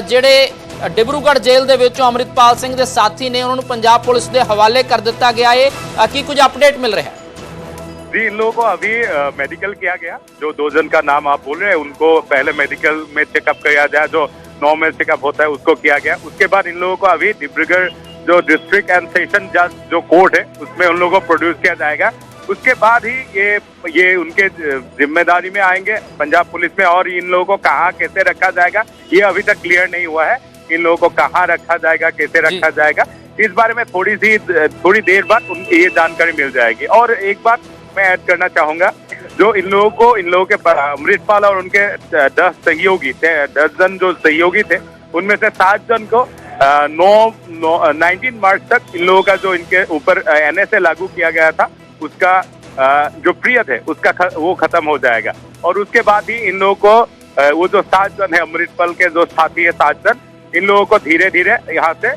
S1: ਜਿਹੜੇ ਡਿਬਰੂਗੜ੍ਹ ਜੇਲ੍ਹ ਦੇ ਵਿੱਚੋਂ ਅੰਮ੍ਰਿਤਪਾਲ ਸਿੰਘ ਦੇ ਸਾਥੀ ਨੇ ਉਹਨਾਂ ਨੂੰ ਪੰਜਾਬ ਪੁਲਿਸ ਦੇ ਹਵਾਲੇ ਕਰ ਦਿੱਤਾ ਗਿਆ ਏ ਕੀ ਕੁਝ ਅਪਡੇਟ ਮਿਲ ਰਿਹਾ ਹੈ?
S8: जी इन लोगों को अभी मेडिकल किया गया। जो दो जन का नाम आप बोल रहे हैं उनको पहले मेडिकल में चेकअप किया जाए जो नॉर्मल चेकअप होता है उसको किया गया। उसके बाद इन लोगों को अभी डिब्रूगढ़ जो डिस्ट्रिक्ट एंड सेशन जज जो कोर्ट है उसमें उन लोगों को प्रोड्यूस किया जाएगा। उसके बाद ही ये ये उनके ज़िम्मेदारी में आएँगे। पंजाब पुलिस में और इन लोगों को कहाँ कैसे रखा जाएगा ये अभी तक क्लियर नहीं हुआ है। इन लोगों को कहाँ रखा जाएगा कैसे रखा जाएगा इस बारे में थोड़ी सी थोड़ी देर बाद उनकी ये जानकारी मिल जाएगी। और एक बात मैं ऐड करना चाहूँगा जो इन लोगों को इन लोगों के अमृतपाल और उनके दस सहयोगी थे दस जन जो सहयोगी थे उनमें से सात जन को नौ नाइनटीन मार्च तक इन लोगों का जो इनके ऊपर एनएसए लागू किया गया था उसका जो पीरियड है उसका वो खत्म हो जाएगा। और उसके बाद ही इन लोगों को वो जो सात जन है अमृतपाल के जो साथी है सात जन इन लोगों को धीरे धीरे यहाँ से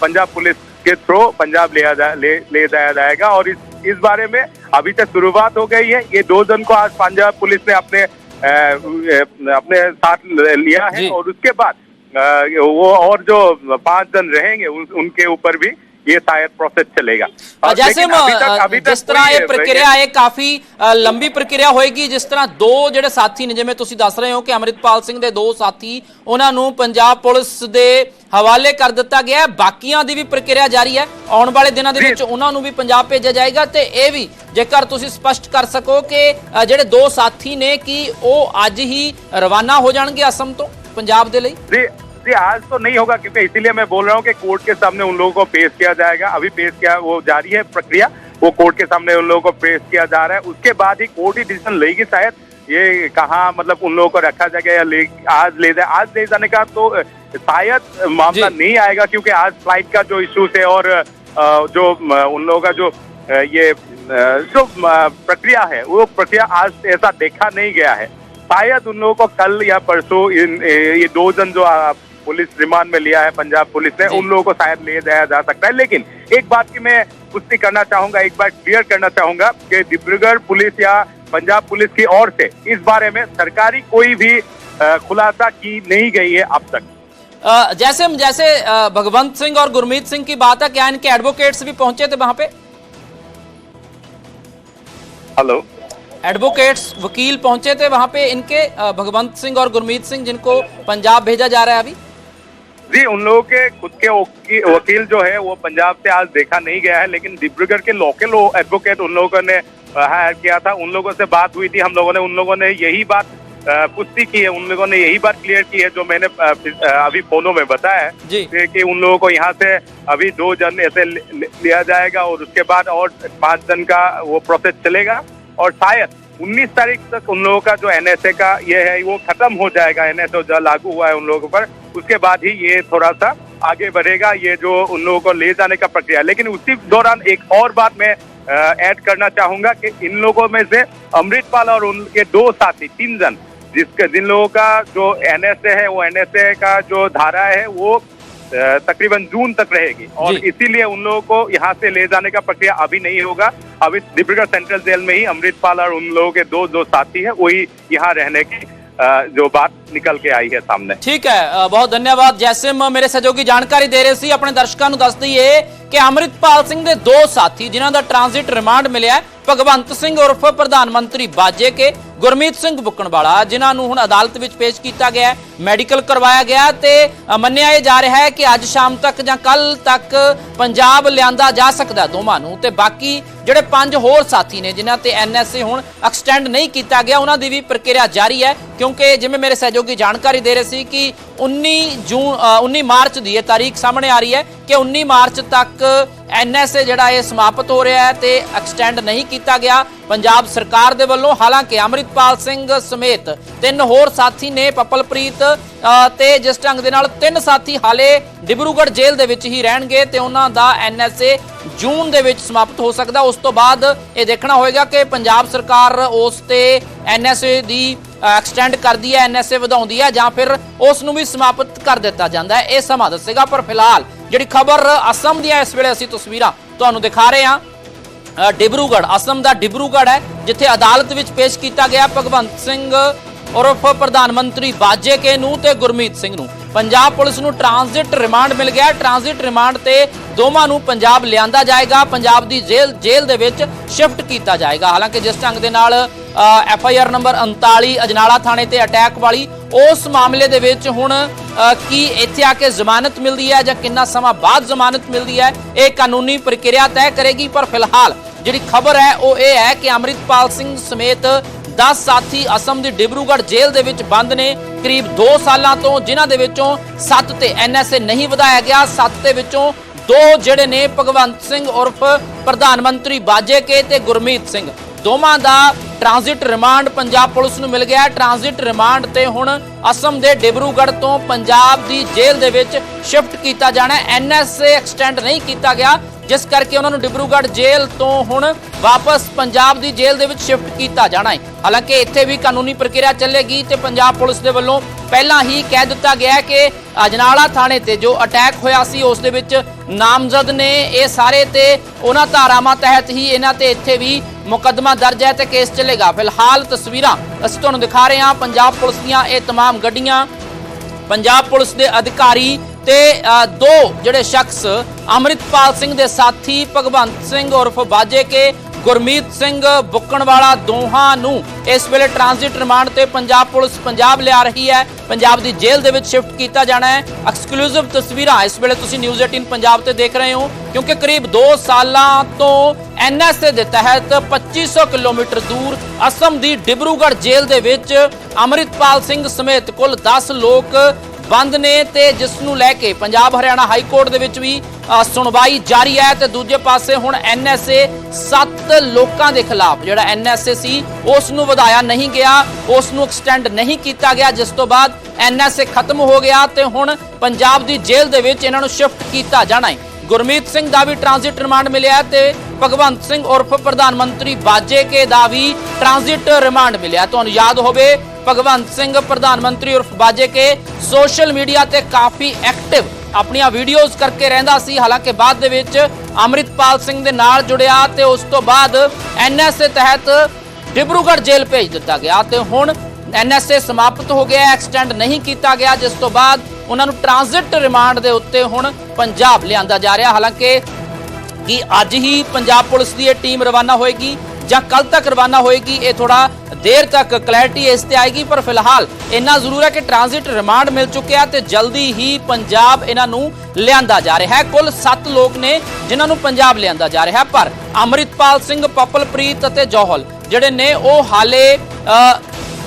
S8: पंजाब पुलिस के थ्रू पंजाब लिया जा, ले, ले जाया जाएगा। और इस इस बारे में अभी तक शुरुआत हो गई है। ये दो जन को आज पंजाब पुलिस ने अपने अ, अपने साथ लिया है और उसके बाद आ, वो और जो पाँच जन रहेंगे उन, उनके ऊपर भी ये शायद प्रोसेस चलेगा और
S1: ਜੈਸੇ
S8: लेकिन अभी तक अभी तक
S1: ਜਿਸ ਤਰ੍ਹਾਂ
S8: कोई-
S1: ਇਹ ਪ੍ਰਕਿਰਿਆ ਹੈ ਕਾਫੀ ਅ, ਲੰਬੀ ਪ੍ਰਕਿਰਿਆ ਹੋਏਗੀ ਜਿਸ ਤਰ੍ਹਾਂ ਦੋ ਜਿਹੜੇ ਸਾਥੀ ਨੇ ਜਿਵੇਂ ਤੁਸੀਂ ਦੱਸ ਰਹੇ ਹੋ ਕਿ ਅਮਰਿਤਪਾਲ ਸਿੰਘ ਦੇ ਦੋ ਸਾਥੀ ਉਹਨਾਂ ਨੂੰ ਪੰਜਾਬ ਪੁਲਿਸ ਦੇ ਹਵਾਲੇ ਕਰ ਦਿੱਤਾ ਗਿਆ ਹੈ ਬਾਕੀਆਂ ਦੀ ਵੀ ਪ੍ਰਕਿਰਿਆ ਜਾਰੀ ਹੈ ਆਉਣ ਵਾਲੇ ਦਿਨਾਂ ਦੇ
S8: ਜੀ।
S1: ਵਿੱਚ ਉਹਨਾਂ ਨੂੰ ਵੀ ਪੰਜਾਬ ਭੇਜਿਆ ਜਾਏਗਾ ਤੇ ਇਹ ਵੀ ਜੇਕਰ ਤੁਸੀਂ ਸਪਸ਼ਟ ਕਰ ਸਕੋ ਕਿ ਅ, ਜਿਹੜੇ ਦੋ ਸਾਥੀ ਨੇ ਕਿ ਉਹ ਅੱਜ ਹੀ ਰਵਾਨਾ ਹੋ ਜਾਣਗੇ ਅਸਮ ਤੋਂ ਪੰਜਾਬ ਦੇ ਲਈ
S8: जी आज तो नहीं होगा क्योंकि इसीलिए मैं बोल रहा हूँ कि कोर्ट के सामने उन लोगों को पेश किया जाएगा। अभी पेश किया वो जारी है प्रक्रिया वो कोर्ट के सामने उन लोगों को पेश किया जा रहा है। उसके बाद ही कोर्ट ही डिसीज़न लेगी शायद ये कहाँ मतलब उन लोगों को रखा जाएगा या ले आज ले जाए आज ले जाने का तो शायद मामला नहीं आएगा क्योंकि आज फ़्लाइट का जो इश्यूज़ है और जो उन लोगों का जो ये जो प्रक्रिया है वो प्रक्रिया आज ऐसा देखा नहीं गया है। शायद उन लोगों को कल या परसों इन ये दो जन जो पुलिस रिमांड में लिया है पंजाब पुलिस ने। उन लोगों को शायद ले जाया जा सकता है लेकिन एक बात की मैं पुष्टि करना चाहूँगा एक बात क्लियर करना चाहूँगा कि डिब्रूगढ़ पुलिस या पंजाब पुलिस की ओर से इस बारे में सरकारी कोई भी खुलासा की नहीं गई है अब तक।
S1: जैसे जैसे भगवंत सिंह और गुरमीत सिंह की बात है क्या इनके एडवोकेट्स भी पहुँचे थे वहाँ पे?
S8: हेलो।
S1: एडवोकेट्स वकील पहुँचे थे वहाँ पे इनके भगवंत सिंह और गुरमीत सिंह जिनको पंजाब भेजा जा रहा है अभी?
S8: जी उन लोगों के खुद के वकील जो है वो पंजाब से आज देखा नहीं गया है लेकिन डिब्रूगढ़ के लोकल एडवोकेट उन लोगों ने हायर किया था उन लोगों से बात हुई थी हम लोगों ने उन लोगों ने यही बात पुष्टि की है उन लोगों ने यही बात क्लियर की है जो मैंने अभी फोनों में बताया है। कि उन लोगों को यहाँ से अभी दो जन ऐसे लिया जाएगा और उसके बाद और पाँच जन का वो प्रोसेस चलेगा और शायद 19 तारीख तक उन लोगों का जो एनएसए का ये है, वो खत्म हो जाएगा एनएसए जो लागू हुआ है उन लोगों पर उसके बाद ही ये थोड़ा सा आगे बढ़ेगा, ये जो उन लोगों को ले जाने का प्रक्रिया। लेकिन उसी दौरान एक और बात मैं ऐड करना चाहूँगा कि इन लोगों में से अमृतपाल और उनके दो साथी, तीन जन, जिसके, जिन लोगों का जो एनएसए है, वो एनएसए का जो धारा है, वो तकरीबन जून तक रहेगी और
S1: जी।
S8: इसीलिए उन लोगों को यहाँ से ले जाने का प्रक्रिया अभी नहीं होगा अभी डिब्रूगढ़ सेंट्रल जेल में ही अमृतपाल और उन लोगों के दो जो साथी है वही यहाँ रहने की अ, जो बात ਨਿਕਲ ਕੇ ਆਈ ਹੈ ਸਾਹਮਣੇ
S1: ਠੀਕ ਹੈ ਅ, ਬਹੁਤ ਧੰਨਵਾਦ ਜੈਸਿਮ ਮੇਰੇ ਸਹਿਯੋਗੀ ਜਾਣਕਾਰੀ ਦੇ ਰਹੇ ਸੀ ਆਪਣੇ ਦਰਸ਼ਕਾਂ ਨੂੰ ਦੱਸ ਦਈਏ ਕਿ ਅਮਰਿਤਪਾਲ ਸਿੰਘ ਦੇ ਦੋ ਸਾਥੀ ਜਿਨ੍ਹਾਂ ਦਾ ਟ੍ਰਾਂਜ਼ਿਟ ਰਿਮਾਂਡ ਮਿਲਿਆ ਹੈ, ਭਗਵੰਤ ਸਿੰਘ ਉਰਫ ਪ੍ਰਧਾਨ ਮੰਤਰੀ ਬਾਜੇ ਕੇ ਗੁਰਮੀਤ ਸਿੰਘ ਬੁੱਕਣਵਾਲਾ ਜਿਨ੍ਹਾਂ ਨੂੰ ਹੁਣ ਅਦਾਲਤ ਵਿੱਚ ਪੇਸ਼ ਕੀਤਾ ਗਿਆ ਹੈ ਮੈਡੀਕਲ ਕਰਵਾਇਆ ਗਿਆ ਤੇ ਮੰਨਿਆ ਇਹ ਜਾ ਰਿਹਾ ਹੈ ਕਿ ਅੱਜ ਸ਼ਾਮ ਤੱਕ ਜਾਂ ਕੱਲ ਤੱਕ ਪੰਜਾਬ ਲਿਆਂਦਾ ਜਾ ਸਕਦਾ ਦੋਵਾਂ ਨੂੰ ਤੇ ਬਾਕੀ ਜਿਹੜੇ ਪੰਜ ਹੋਰ ਸਾਥੀ ਨੇ ਜਿਨ੍ਹਾਂ ਤੇ ਐਨਐਸਏ ਹੁਣ ਐਕਸਟੈਂਡ ਨਹੀਂ ਕੀਤਾ ਗਿਆ ਉਹਨਾਂ ਦੀ ਵੀ ਪ੍ਰਕਿਰਿਆ ਜਾਰੀ ਹੈ ਕਿਉਂਕਿ ਜਿਵੇਂ ਮੇਰੇ ਸਹਿਯੋਗੀ ਜਾਣਕਾਰੀ ਦੇ ਰਹੇ ਸੀ ਕਿ 19 ਜੂਨ ਅ, 19 ਮਾਰਚ ਦੀ ਇਹ ਤਾਰੀਖ ਸਾਹਮਣੇ ਆ ਰਹੀ ਹੈ ਕਿ 19 ਮਾਰਚ ਤੱਕ ਐਨਐਸਏ ਜਿਹੜਾ ਇਹ ਸਮਾਪਤ ਹੋ ਰਿਹਾ ਹੈ ਤੇ ਐਕਸਟੈਂਡ ਨਹੀਂ ਕੀਤਾ ਗਿਆ। ਪੰਜਾਬ ਸਰਕਾਰ ਦੇ ਵੱਲੋਂ ਹਾਲਾਂਕਿ ਅਮਰਿਤਪਾਲ ਸਿੰਘ ਸਮੇਤ ਤਿੰਨ ਹੋਰ ਸਾਥੀ ਨੇ ਪਪਲਪ੍ਰੀਤ ਅ, ਤੇ ਜਿਸ ਢੰਗ ਦੇ ਨਾਲ ਤਿੰਨ ਸਾਥੀ ਹਾਲੇ ਡਿਬਰੂਗੜ੍ਹ ਜੇਲ੍ਹ ਦੇ ਵਿੱਚ ਹੀ ਰਹਿਣਗੇ ਤੇ ਉਹਨਾਂ ਦਾ ਐਨਐਸਏ ਜੂਨ ਦੇ ਵਿੱਚ ਸਮਾਪਤ ਹੋ ਸਕਦਾ। ਉਸ ਤੋਂ ਬਾਅਦ ਇਹ ਦੇਖਣਾ ਹੋਏਗਾ ਕਿ ਪੰਜਾਬ ਸਰਕਾਰ ਉਸ ਤੇ ਐਨਐਸਏ ਦੀ ਐਕਸਟੈਂਡ ਕਰਦੀ ਹੈ ਐਨਐਸਏ ਵਧਾਉਂਦੀ ਹੈ ਜਾਂ ਫਿਰ ਉਸ ਨੂੰ ਵੀ ਸਮਾਪਤ ਕਰ ਦਿੱਤਾ ਜਾਂਦਾ ਹੈ। ਇਹ ਸਮਾਂ ਦੱਸੇਗਾ ਪਰ ਫਿਲਹਾਲ ਜਿਹੜੀ ਖਬਰ ਅਸਮ ਦੀਆਂ ਇਸ ਵੇਲੇ ਅਸੀਂ ਤਸਵੀਰਾਂ ਤੁਹਾਨੂੰ ਦਿਖਾ ਰਹੇ ਹਾਂ। ਅ, ਡਿਬਰੂਗੜ੍ਹ ਅਸਮ ਦਾ ਡਿਬਰੂਗੜ੍ਹ ਹੈ ਜਿੱਥੇ ਅਦਾਲਤ ਵਿੱਚ ਪੇਸ਼ ਕੀਤਾ ਗਿਆ ਭਗਵੰਤ ਸਿੰਘ ਉਰਫ ਪ੍ਰਧਾਨ ਮੰਤਰੀ ਬਾਜੇ ਕੇ ਨੂੰ ਤੇ ਗੁਰਮੀਤ ਸਿੰਘ ਨੂੰ। ਪੰਜਾਬ ਪੁਲਿਸ ਨੂੰ ਟ੍ਰਾਂਜ਼ਿਟ ਰਿਮਾਂਡ ਮਿਲ ਗਿਆ। ਟ੍ਰਾਂਜ਼ਿਟ ਰਿਮਾਂਡ ਤੇ ਦੋਵਾਂ ਨੂੰ ਪੰਜਾਬ ਲਿਆਂਦਾ ਜਾਏਗਾ। ਪੰਜਾਬ ਦੀ ਜੇਲ੍ਹ ਜੇਲ੍ਹ ਦੇ ਵਿੱਚ ਸ਼ਿਫਟ ਕੀਤਾ ਜਾਏਗਾ। ਹਾਲਾਂਕਿ ਜਿਸ ਢੰਗ ਦੇ ਨਾਲ F I R number 39 Ajnala ਥਾਣੇ ਤੇ ਅਟੈਕ ਵਾਲੀ ਉਸ ਮਾਮਲੇ ਦੇ ਵਿੱਚ ਹੁਣ ਕੀ ਇੱਥੇ ਆ ਕੇ ਜ਼ਮਾਨਤ ਮਿਲਦੀ ਹੈ ਜਾਂ ਕਿੰਨਾ ਸਮਾਂ ਬਾਅਦ ਜ਼ਮਾਨਤ ਮਿਲਦੀ ਹੈ? ਇਹ ਕਾਨੂੰਨੀ ਪ੍ਰਕਿਰਿਆ ਤੈਅ ਕਰੇਗੀ, ਪਰ ਫਿਲਹਾਲ ਜਿਹੜੀ ਖਬਰ ਹੈ, ਉਹ ਇਹ ਹੈ ਕਿ ਅੰਮ੍ਰਿਤਪਾਲ ਸਿੰਘ ਸਮੇਤ 10 ਸਾਥੀ ਅਸਮ ਦੀ ਡਿਬਰੂਗੜ੍ਹ ਜੇਲ੍ਹ ਦੇ ਵਿੱਚ ਬੰਦ ਨੇ। ਕਰੀਬ 2 ਸਾਲਾਂ ਤੋਂ ਜਿਨ੍ਹਾਂ ਦੇ ਵਿੱਚੋਂ 7 ਤੇ ਐਨਐਸਏ ਨਹੀਂ ਵਧਾਇਆ ਗਿਆ। 7 ਦੇ ਵਿੱਚੋਂ ਦੋ ਜਿਹੜੇ ਨੇ ਭਗਵੰਤ ਸਿੰਘ ਉਰਫ ਪ੍ਰਧਾਨ ਮੰਤਰੀ ਬਾਜੇ ਕੇ ਤੇ ਗੁਰਮੀਤ ਸਿੰਘ। ਦੋਵਾਂ ਦਾ ਟ੍ਰਾਂਜ਼ਿਟ ਰਿਮਾਂਡ ਪੰਜਾਬ ਪੁਲਿਸ ਨੂੰ ਮਿਲ ਗਿਆ ਹੈ। ਟ੍ਰਾਂਜ਼ਿਟ ਰਿਮਾਂਡ ਤੇ ਹੁਣ ਅਸਮ ਦੇ ਡਿਬਰੂਗੜ੍ਹ ਤੋਂ ਪੰਜਾਬ ਦੀ ਜੇਲ੍ਹ ਦੇ ਵਿੱਚ ਸ਼ਿਫਟ ਕੀਤਾ ਜਾਣਾ ਹੈ। ਐਨਐਸਏ ਐਕਸਟੈਂਡ ਨਹੀਂ ਕੀਤਾ ਗਿਆ। ਜਿਸ ਕਰਕੇ ਉਹਨਾਂ ਨੂੰ ਡਿਬਰੂਗੜ੍ਹ ਜੇਲ੍ਹ ਤੋਂ ਹੁਣ ਵਾਪਸ ਪੰਜਾਬ ਦੀ ਜੇਲ੍ਹ ਦੇ ਵਿੱਚ ਸ਼ਿਫਟ ਕੀਤਾ ਜਾਣਾ ਹੈ ਹਾਲਾਂਕਿ ਇੱਥੇ ਵੀ ਕਾਨੂੰਨੀ ਪ੍ਰਕਿਰਿਆ ਚੱਲੇਗੀ ਤੇ ਪੰਜਾਬ ਪੁਲਿਸ ਦੇ ਵੱਲੋਂ ਪਹਿਲਾਂ ਹੀ ਕਹਿ ਦਿੱਤਾ ਗਿਆ ਹੈ ਕਿ ਅਜਨਾਲਾ ਥਾਣੇ ਤੇ ਜੋ ਅਟੈਕ ਹੋਇਆ ਸੀ ਉਸ ਦੇ ਵਿੱਚ ਨਾਮਜ਼ਦ ਨੇ ਇਹ ਸਾਰੇ ਤੇ ਉਹਨਾਂ ਧਾਰਾਵਾਂ ਤਹਿਤ ਹੀ ਇਹਨਾਂ ਤੇ ਇੱਥੇ ਵੀ ਮੁਕੱਦਮਾ ਦਰਜ ਹੈ ਤੇ ਕੇਸ ਚੱਲੇਗਾ ਫਿਲਹਾਲ ਤਸਵੀਰਾਂ ਅਸੀਂ ਤੁਹਾਨੂੰ ਦਿਖਾ ਰਹੇ ਹਾਂ ਪੰਜਾਬ ਪੁਲਿਸ ਦੀਆਂ ਇਹ तमाम ਗੱਡੀਆਂ ਪੰਜਾਬ ਪੁਲਿਸ ਦੇ ਅਧਿਕਾਰੀ ਤੇ ਦੋ ਜਿਹੜੇ ਸ਼ਖਸ, ਅਮਰਿਤਪਾਲ ਸਿੰਘ ਦੇ ਸਾਥੀ, ਭਗਵੰਤ ਸਿੰਘ ਉਰਫ ਬਾਜੇ ਕੇ, ਗੁਰਮੀਤ ਸਿੰਘ ਬੁੱਕਣਵਾਲਾ ਦੋਹਾਂ ਨੂੰ ਇਸ ਵੇਲੇ ਟ੍ਰਾਂਜ਼ਿਟ ਰਿਮਾਂਡ ਤੇ ਪੰਜਾਬ ਪੁਲਿਸ ਪੰਜਾਬ ਲਿਆ ਰਹੀ ਹੈ। ਪੰਜਾਬ ਦੀ ਜੇਲ੍ਹ ਦੇ ਵਿੱਚ ਸ਼ਿਫਟ ਕੀਤਾ ਜਾਣਾ ਹੈ। ਐਕਸਕਲੂਸਿਵ ਤਸਵੀਰਾਂ ਇਸ ਵੇਲੇ ਤੁਸੀਂ ਨਿਊਜ਼ 18 ਪੰਜਾਬ ਤੇ ਦੇਖ ਰਹੇ ਹੋ, ਕਿਉਂਕਿ ਕਰੀਬ 2 ਸਾਲਾਂ ਤੋਂ ਐਨਐਸਏ ਦੇ ਤਹਿਤ 2500 ਕਿਲੋਮੀਟਰ ਦੂਰ ਅਸਮ ਦੀ ਡਿਬਰੂਗੜ੍ਹ ਜੇਲ੍ਹ ਦੇ ਵਿੱਚ ਅਮਰਿਤਪਾਲ ਸਿੰਘ ਸਮੇਤ ਕੁੱਲ 10 ਲੋਕ ਬੰਦ ਨੇ ਤੇ ਜਿਸ ਨੂੰ ਲੈ ਕੇ ਪੰਜਾਬ ਹਰਿਆਣਾ ਹਾਈ ਕੋਰਟ ਦੇ ਵਿੱਚ ਵੀ ਸੁਣਵਾਈ ਜਾਰੀ ਹੈ ਤੇ ਦੂਜੇ ਪਾਸੇ ਹੁਣ ਐਨਐਸਏ 7 ਲੋਕਾਂ ਦੇ ਖਿਲਾਫ ਜਿਹੜਾ ਐਨਐਸਏ ਸੀ ਉਸ ਨੂੰ ਵਧਾਇਆ ਨਹੀਂ ਗਿਆ ਉਸ ਨੂੰ ਐਕਸਟੈਂਡ ਨਹੀਂ ਕੀਤਾ ਗਿਆ, ਜਿਸ ਤੋਂ ਬਾਅਦ ਐਨਐਸਏ ਖਤਮ ਹੋ ਗਿਆ ਤੇ ਹੁਣ ਪੰਜਾਬ ਦੀ ਜੇਲ੍ਹ ਦੇ ਵਿੱਚ ਇਹਨਾਂ ਨੂੰ ਸ਼ਿਫਟ ਕੀਤਾ ਜਾਣਾ ਹੈ। ਗੁਰਮੀਤ ਸਿੰਘ ਦਾ ਵੀ ਟ੍ਰਾਂਜ਼ਿਟ ਰਿਮਾਂਡ ਮਿਲਿਆ ਹੈ ਤੇ ਭਗਵੰਤ ਸਿੰਘ ਉਰਫ ਪ੍ਰਧਾਨ ਮੰਤਰੀ ਬਾਜੇ ਕੇ ਦਾ ਵੀ ਟ੍ਰਾਂਜ਼ਿਟ ਰਿਮਾਂਡ ਮਿਲਿਆ। ਤੁਹਾਨੂੰ ਯਾਦ ਹੋਵੇ, ਭਗਵੰਤ ਸਿੰਘ ਪ੍ਰਧਾਨ ਮੰਤਰੀ ਉਰਫ ਬਾਜੇ ਕੇ ਸੋਸ਼ਲ ਮੀਡੀਆ ਤੇ ਕਾਫੀ ਐਕਟਿਵ ਆਪਣੀਆਂ ਵੀਡੀਓਜ਼ ਕਰਕੇ ਰਹਿੰਦਾ ਸੀ। ਹਾਲਾਂਕਿ ਬਾਅਦ ਦੇ ਵਿੱਚ ਅਮਰਿਤਪਾਲ ਸਿੰਘ ਦੇ ਨਾਲ ਜੁੜਿਆ ਤੇ ਉਸ ਤੋਂ ਬਾਅਦ ਐਨਐਸਏ ਤਹਿਤ ਡਿਬਰੂਗੜ੍ਹ ਜੇਲ੍ਹ ਭੇਜ ਦਿੱਤਾ ਗਿਆ ਤੇ ਹੁਣ ਐਨਐਸਏ ਸਮਾਪਤ ਹੋ ਗਿਆ ਐਕਸਟੈਂਡ ਨਹੀਂ ਕੀਤਾ ਗਿਆ, ਜਿਸ ਤੋਂ ਬਾਅਦ ਉਹਨਾਂ ਨੂੰ ਟ੍ਰਾਂਜ਼ਿਟ ਰਿਮਾਂਡ ਦੇ ਉੱਤੇ ਹੁਣ ਪੰਜਾਬ ਲਿਆਂਦਾ ਜਾ ਰਿਹਾ। ਹਾਲਾਂਕਿ ਕਿ ਅੱਜ ਹੀ ਪੰਜਾਬ ਪੁਲਿਸ ਦੀ ਇਹ ਟੀਮ ਰਵਾਨਾ ਹੋਏਗੀ ਜਾਂ ਕੱਲ ਤੱਕ ਰਵਾਨਾ ਹੋਏਗੀ, ਇਹ ਥੋੜਾ ਦੇਰ ਤੱਕ ਕਲੈਰਿਟੀ ਇਸ ਤੇ ਆਏਗੀ, ਪਰ ਫਿਲਹਾਲ ਇੰਨਾ ਜ਼ਰੂਰ ਹੈ ਕਿ ਟ੍ਰਾਂਜ਼ਿਟ ਰਿਮਾਂਡ ਮਿਲ ਚੁੱਕਿਆ ਤੇ ਜਲਦੀ ਹੀ ਪੰਜਾਬ ਇਹਨਾਂ ਨੂੰ ਲਿਆਂਦਾ ਜਾ ਰਿਹਾ ਹੈ। ਕੁੱਲ 7 ਲੋਕ ਨੇ ਜਿਨ੍ਹਾਂ ਨੂੰ ਪੰਜਾਬ ਲਿਆਂਦਾ ਜਾ ਰਿਹਾ, ਪਰ ਅੰਮ੍ਰਿਤਪਾਲ ਸਿੰਘ, ਪਪਲਪ੍ਰੀਤ ਅਤੇ ਜੋਹਲ ਜਿਹੜੇ ਨੇ, ਉਹ ਹਾਲੇ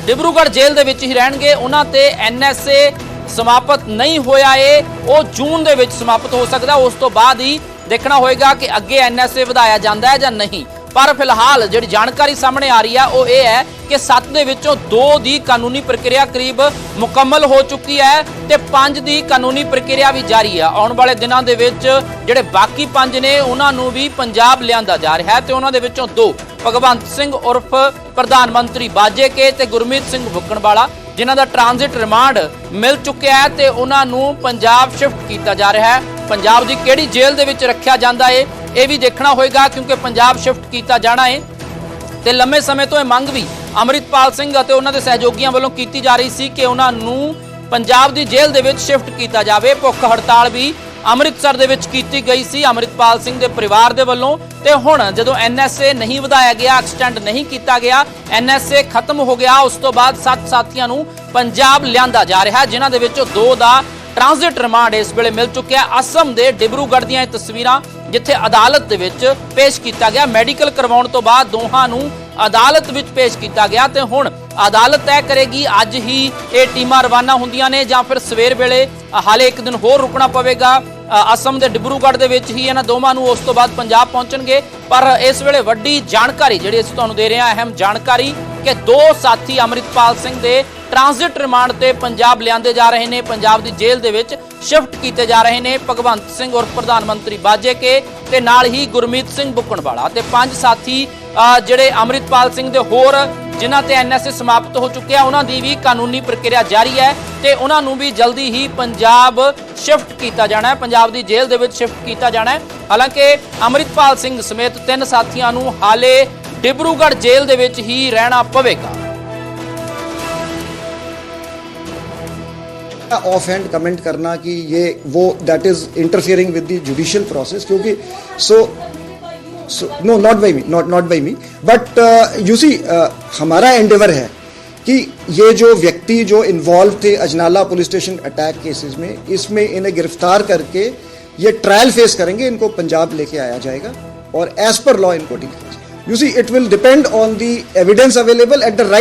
S1: ਡਿਬਰੂਗੜ੍ਹ ਜੇਲ੍ਹ ਦੇ ਵਿੱਚ ਹੀ ਰਹਿਣਗੇ। ਉਹਨਾਂ ਤੇ ਐਨਐਸਏ ਸਮਾਪਤ ਨਹੀਂ ਹੋਇਆ ਏ, ਉਹ ਜੂਨ ਦੇ ਵਿੱਚ ਸਮਾਪਤ ਹੋ ਸਕਦਾ, ਉਸ ਤੋਂ ਬਾਅਦ ਹੀ ਦੇਖਣਾ ਹੋਏਗਾ ਕਿ ਅੱਗੇ ਐਨਐਸਏ ਵਧਾਇਆ ਜਾਂਦਾ ਹੈ ਜਾਂ ਨਹੀਂ। ਪਰ ਫਿਲਹਾਲ ਜਿਹੜੀ ਜਾਣਕਾਰੀ ਸਾਹਮਣੇ ਆ ਰਹੀ ਆ, ਉਹ ਇਹ ਹੈ ਕਿ 7 ਦੇ ਵਿੱਚੋਂ 2 ਦੀ ਕਾਨੂੰਨੀ ਪ੍ਰਕਿਰਿਆ ਕਰੀਬ ਮੁਕੰਮਲ ਹੋ ਚੁੱਕੀ ਹੈ ਤੇ 5 ਦੀ ਕਾਨੂੰਨੀ ਪ੍ਰਕਿਰਿਆ ਵੀ ਜਾਰੀ ਹੈ ਆਉਣ ਵਾਲੇ ਦਿਨਾਂ ਦੇ ਵਿੱਚ ਜਿਹੜੇ ਬਾਕੀ 5 ਨੇ, ਉਹਨਾਂ ਨੂੰ ਵੀ ਪੰਜਾਬ ਲਿਆਂਦਾ ਜਾ ਰਿਹਾ ਹੈ ਤੇ ਉਹਨਾਂ ਦੇ ਵਿੱਚੋਂ 2 ਭਗਵੰਤ ਸਿੰਘ ਉਰਫ ਪ੍ਰਧਾਨ ਮੰਤਰੀ ਬਾਜੇ ਕੇ ਤੇ ਗੁਰਮੀਤ ਸਿੰਘ ਬੁੱਕਣਵਾਲਾ ਜਿਨ੍ਹਾਂ ਦਾ ਟ੍ਰਾਂਜ਼ਿਟ ਰਿਮਾਂਡ ਮਿਲ ਚੁੱਕਿਆ ਹੈ ਤੇ ਉਹਨਾਂ ਨੂੰ ਪੰਜਾਬ ਸ਼ਿਫਟ ਕੀਤਾ ਜਾ ਰਿਹਾ ਹੈ। ਪੰਜਾਬ ਦੀ ਕਿਹੜੀ ਜੇਲ੍ਹ ਦੇ ਵਿੱਚ ਰੱਖਿਆ ਜਾਂਦਾ ਏ, ਇਹ ਵੀ ਦੇਖਣਾ ਹੋਏਗਾ ਕਿਉਂਕਿ ਪੰਜਾਬ ਸ਼ਿਫਟ ਕੀਤਾ ਜਾਣਾ ਏ। ਤੇ ਲੰਮੇ ਸਮੇਂ ਤੋਂ ਇਹ ਮੰਗ ਵੀ ਅਮਰਿਤਪਾਲ ਸਿੰਘ ਅਤੇ ਉਹਨਾਂ ਦੇ ਸਹਿਯੋਗੀਆਂ ਵੱਲੋਂ ਕੀਤੀ ਜਾ ਰਹੀ ਸੀ ਕਿ ਉਹਨਾਂ ਨੂੰ ਪੰਜਾਬ ਦੀ ਜੇਲ੍ਹ ਦੇ ਵਿੱਚ ਸ਼ਿਫਟ ਕੀਤਾ ਜਾਵੇ। ਭੁੱਖ ਹੜਤਾਲ ਵੀ ਅੰਮ੍ਰਿਤਸਰ ਦੇ ਵਿੱਚ ਕੀਤੀ ਗਈ ਸੀ। ਅਮਰਿਤਪਾਲ ਸਿੰਘ ਦੇ ਪਰਿਵਾਰ ਦੇ ਵੱਲੋਂ ਤੇ ਹੁਣ ਜਦੋਂ ਐਨਐਸਏ ਨਹੀਂ ਵਧਾਇਆ ਗਿਆ ਐਕਸਟੈਂਡ ਨਹੀਂ ਕੀਤਾ ਗਿਆ ਐਨਐਸਏ ਖਤਮ ਹੋ ਗਿਆ ਉਸ ਤੋਂ ਬਾਅਦ ਸੱਤ ਸਾਥੀਆਂ ਨੂੰ ਪੰਜਾਬ ਲਿਆਂਦਾ ਜਾ ਰਿਹਾ ਹੈ, ਜਿਨ੍ਹਾਂ ਦੇ ਵਿੱਚੋਂ ਦੋ ਦਾ ਟ੍ਰਾਂਜ਼ਿਟ ਰਿਮਾਂਡ ਇਸ ਵੇਲੇ ਮਿਲ ਚੁੱਕਿਆ ਅਸਮ ਦੇ ਡਿਬਰੂਗੜ੍ਹ ਦੀਆਂ ਇਹ ਤਸਵੀਰਾਂ ਜਿੱਥੇ ਅਦਾਲਤ ਦੇ ਵਿੱਚ ਪੇਸ਼ ਕੀਤਾ ਗਿਆ। ਮੈਡੀਕਲ ਕਰਵਾਉਣ ਤੋਂ ਬਾਅਦ ਦੋਹਾਂ ਨੂੰ ਅਦਾਲਤ ਵਿੱਚ ਪੇਸ਼ ਕੀਤਾ ਗਿਆ ਤੇ ਹੁਣ ਅਦਾਲਤ ਤੈਅ ਕਰੇਗੀ, ਅੱਜ ਹੀ ਇਹ ਟੀਮਾਂ ਰਵਾਨਾ ਹੁੰਦੀਆਂ ਨੇ ਜਾਂ ਫਿਰ ਸਵੇਰ ਵੇਲੇ ਹਾਲੇ ਇੱਕ ਦਿਨ ਹੋਰ ਰੁਕਣਾ ਪਵੇਗਾ। ਅਸਮ ਦੇ ਡਿਬਰੂਗੜ੍ਹ ਦੇ ਵਿੱਚ ਹੀ ਇਹਨਾਂ ਦੋਵਾਂ ਨੂੰ ਉਸ ਤੋਂ ਬਾਅਦ ਪੰਜਾਬ ਪਹੁੰਚਣਗੇ। ਪਰ ਇਸ ਵੇਲੇ ਵੱਡੀ ਜਾਣਕਾਰੀ ਜਿਹੜੀ ਅਸੀਂ ਤੁਹਾਨੂੰ ਦੇ ਰਹੇ ਹਾਂ, ਅਹਿਮ ਜਾਣਕਾਰੀ ਕਿ ਦੋ ਸਾਥੀ ਅਮਰਿਤਪਾਲ ਸਿੰਘ ਦੇ ਟ੍ਰਾਂਜ਼ਿਟ ਰਿਮਾਂਡ ਤੇ ਪੰਜਾਬ ਲਿਆਂਦੇ ਜਾ ਰਹੇ ਨੇ। ਪੰਜਾਬ ਦੀ ਜੇਲ੍ਹ ਦੇ ਵਿੱਚ ਸ਼ਿਫਟ ਕੀਤੇ ਜਾ ਰਹੇ ਨੇ ਭਗਵੰਤ ਸਿੰਘ ਔਰ ਪ੍ਰਧਾਨ ਮੰਤਰੀ ਬਾਜੇ ਕੇ ਤੇ ਨਾਲ ਹੀ ਗੁਰਮੀਤ ਸਿੰਘ ਬੁੱਕਣਵਾਲਾ ਤੇ ਪੰਜ ਸਾਥੀ ਜਿਹੜੇ ਅਮਰਿਤਪਾਲ ਸਿੰਘ ਦੇ ਹੋਰ ਜਿਨ੍ਹਾਂ ਤੇ ਐਨਐਸਏ ਸਮਾਪਤ ਹੋ ਚੁੱਕਿਆ ਉਹਨਾਂ ਦੀ ਵੀ ਕਾਨੂੰਨੀ ਪ੍ਰਕਿਰਿਆ ਜਾਰੀ ਹੈ ਤੇ ਉਹਨਾਂ ਨੂੰ ਵੀ ਜਲਦੀ ਹੀ ਪੰਜਾਬ ਸ਼ਿਫਟ ਕੀਤਾ ਜਾਣਾ ਹੈ ਪੰਜਾਬ ਦੀ ਜੇਲ੍ਹ ਦੇ ਵਿੱਚ ਸ਼ਿਫਟ ਕੀਤਾ ਜਾਣਾ ਹੈ ਹਾਲਾਂਕਿ ਅਮਰਿਤਪਾਲ ਸਿੰਘ ਸਮੇਤ ਤਿੰਨ ਸਾਥੀਆਂ ਨੂੰ ਹਾਲੇ ਡਿਬਰੂਗੜ੍ਹ ਜੇਲ੍ਹ ਦੇ ਵਿੱਚ ਹੀ ਰਹਿਣਾ ਪਵੇਗਾ
S3: ऑफ हैंड कमेंट करना कि ये वो that is interfering with the judicial process क्योंकि so so no not by me not not by me but you see हमारा एंडेवर है कि ये जो व्यक्ति जो इन्वॉल्व थे Ajnala police station attack cases में, इसमें इन्हें गिरफ़्तार करके ये ट्रायल फेस करेंगे, इनको पंजाब लेके आया जाएगा और एज पर लॉ इनको deal you see it will depend on the evidence available at the right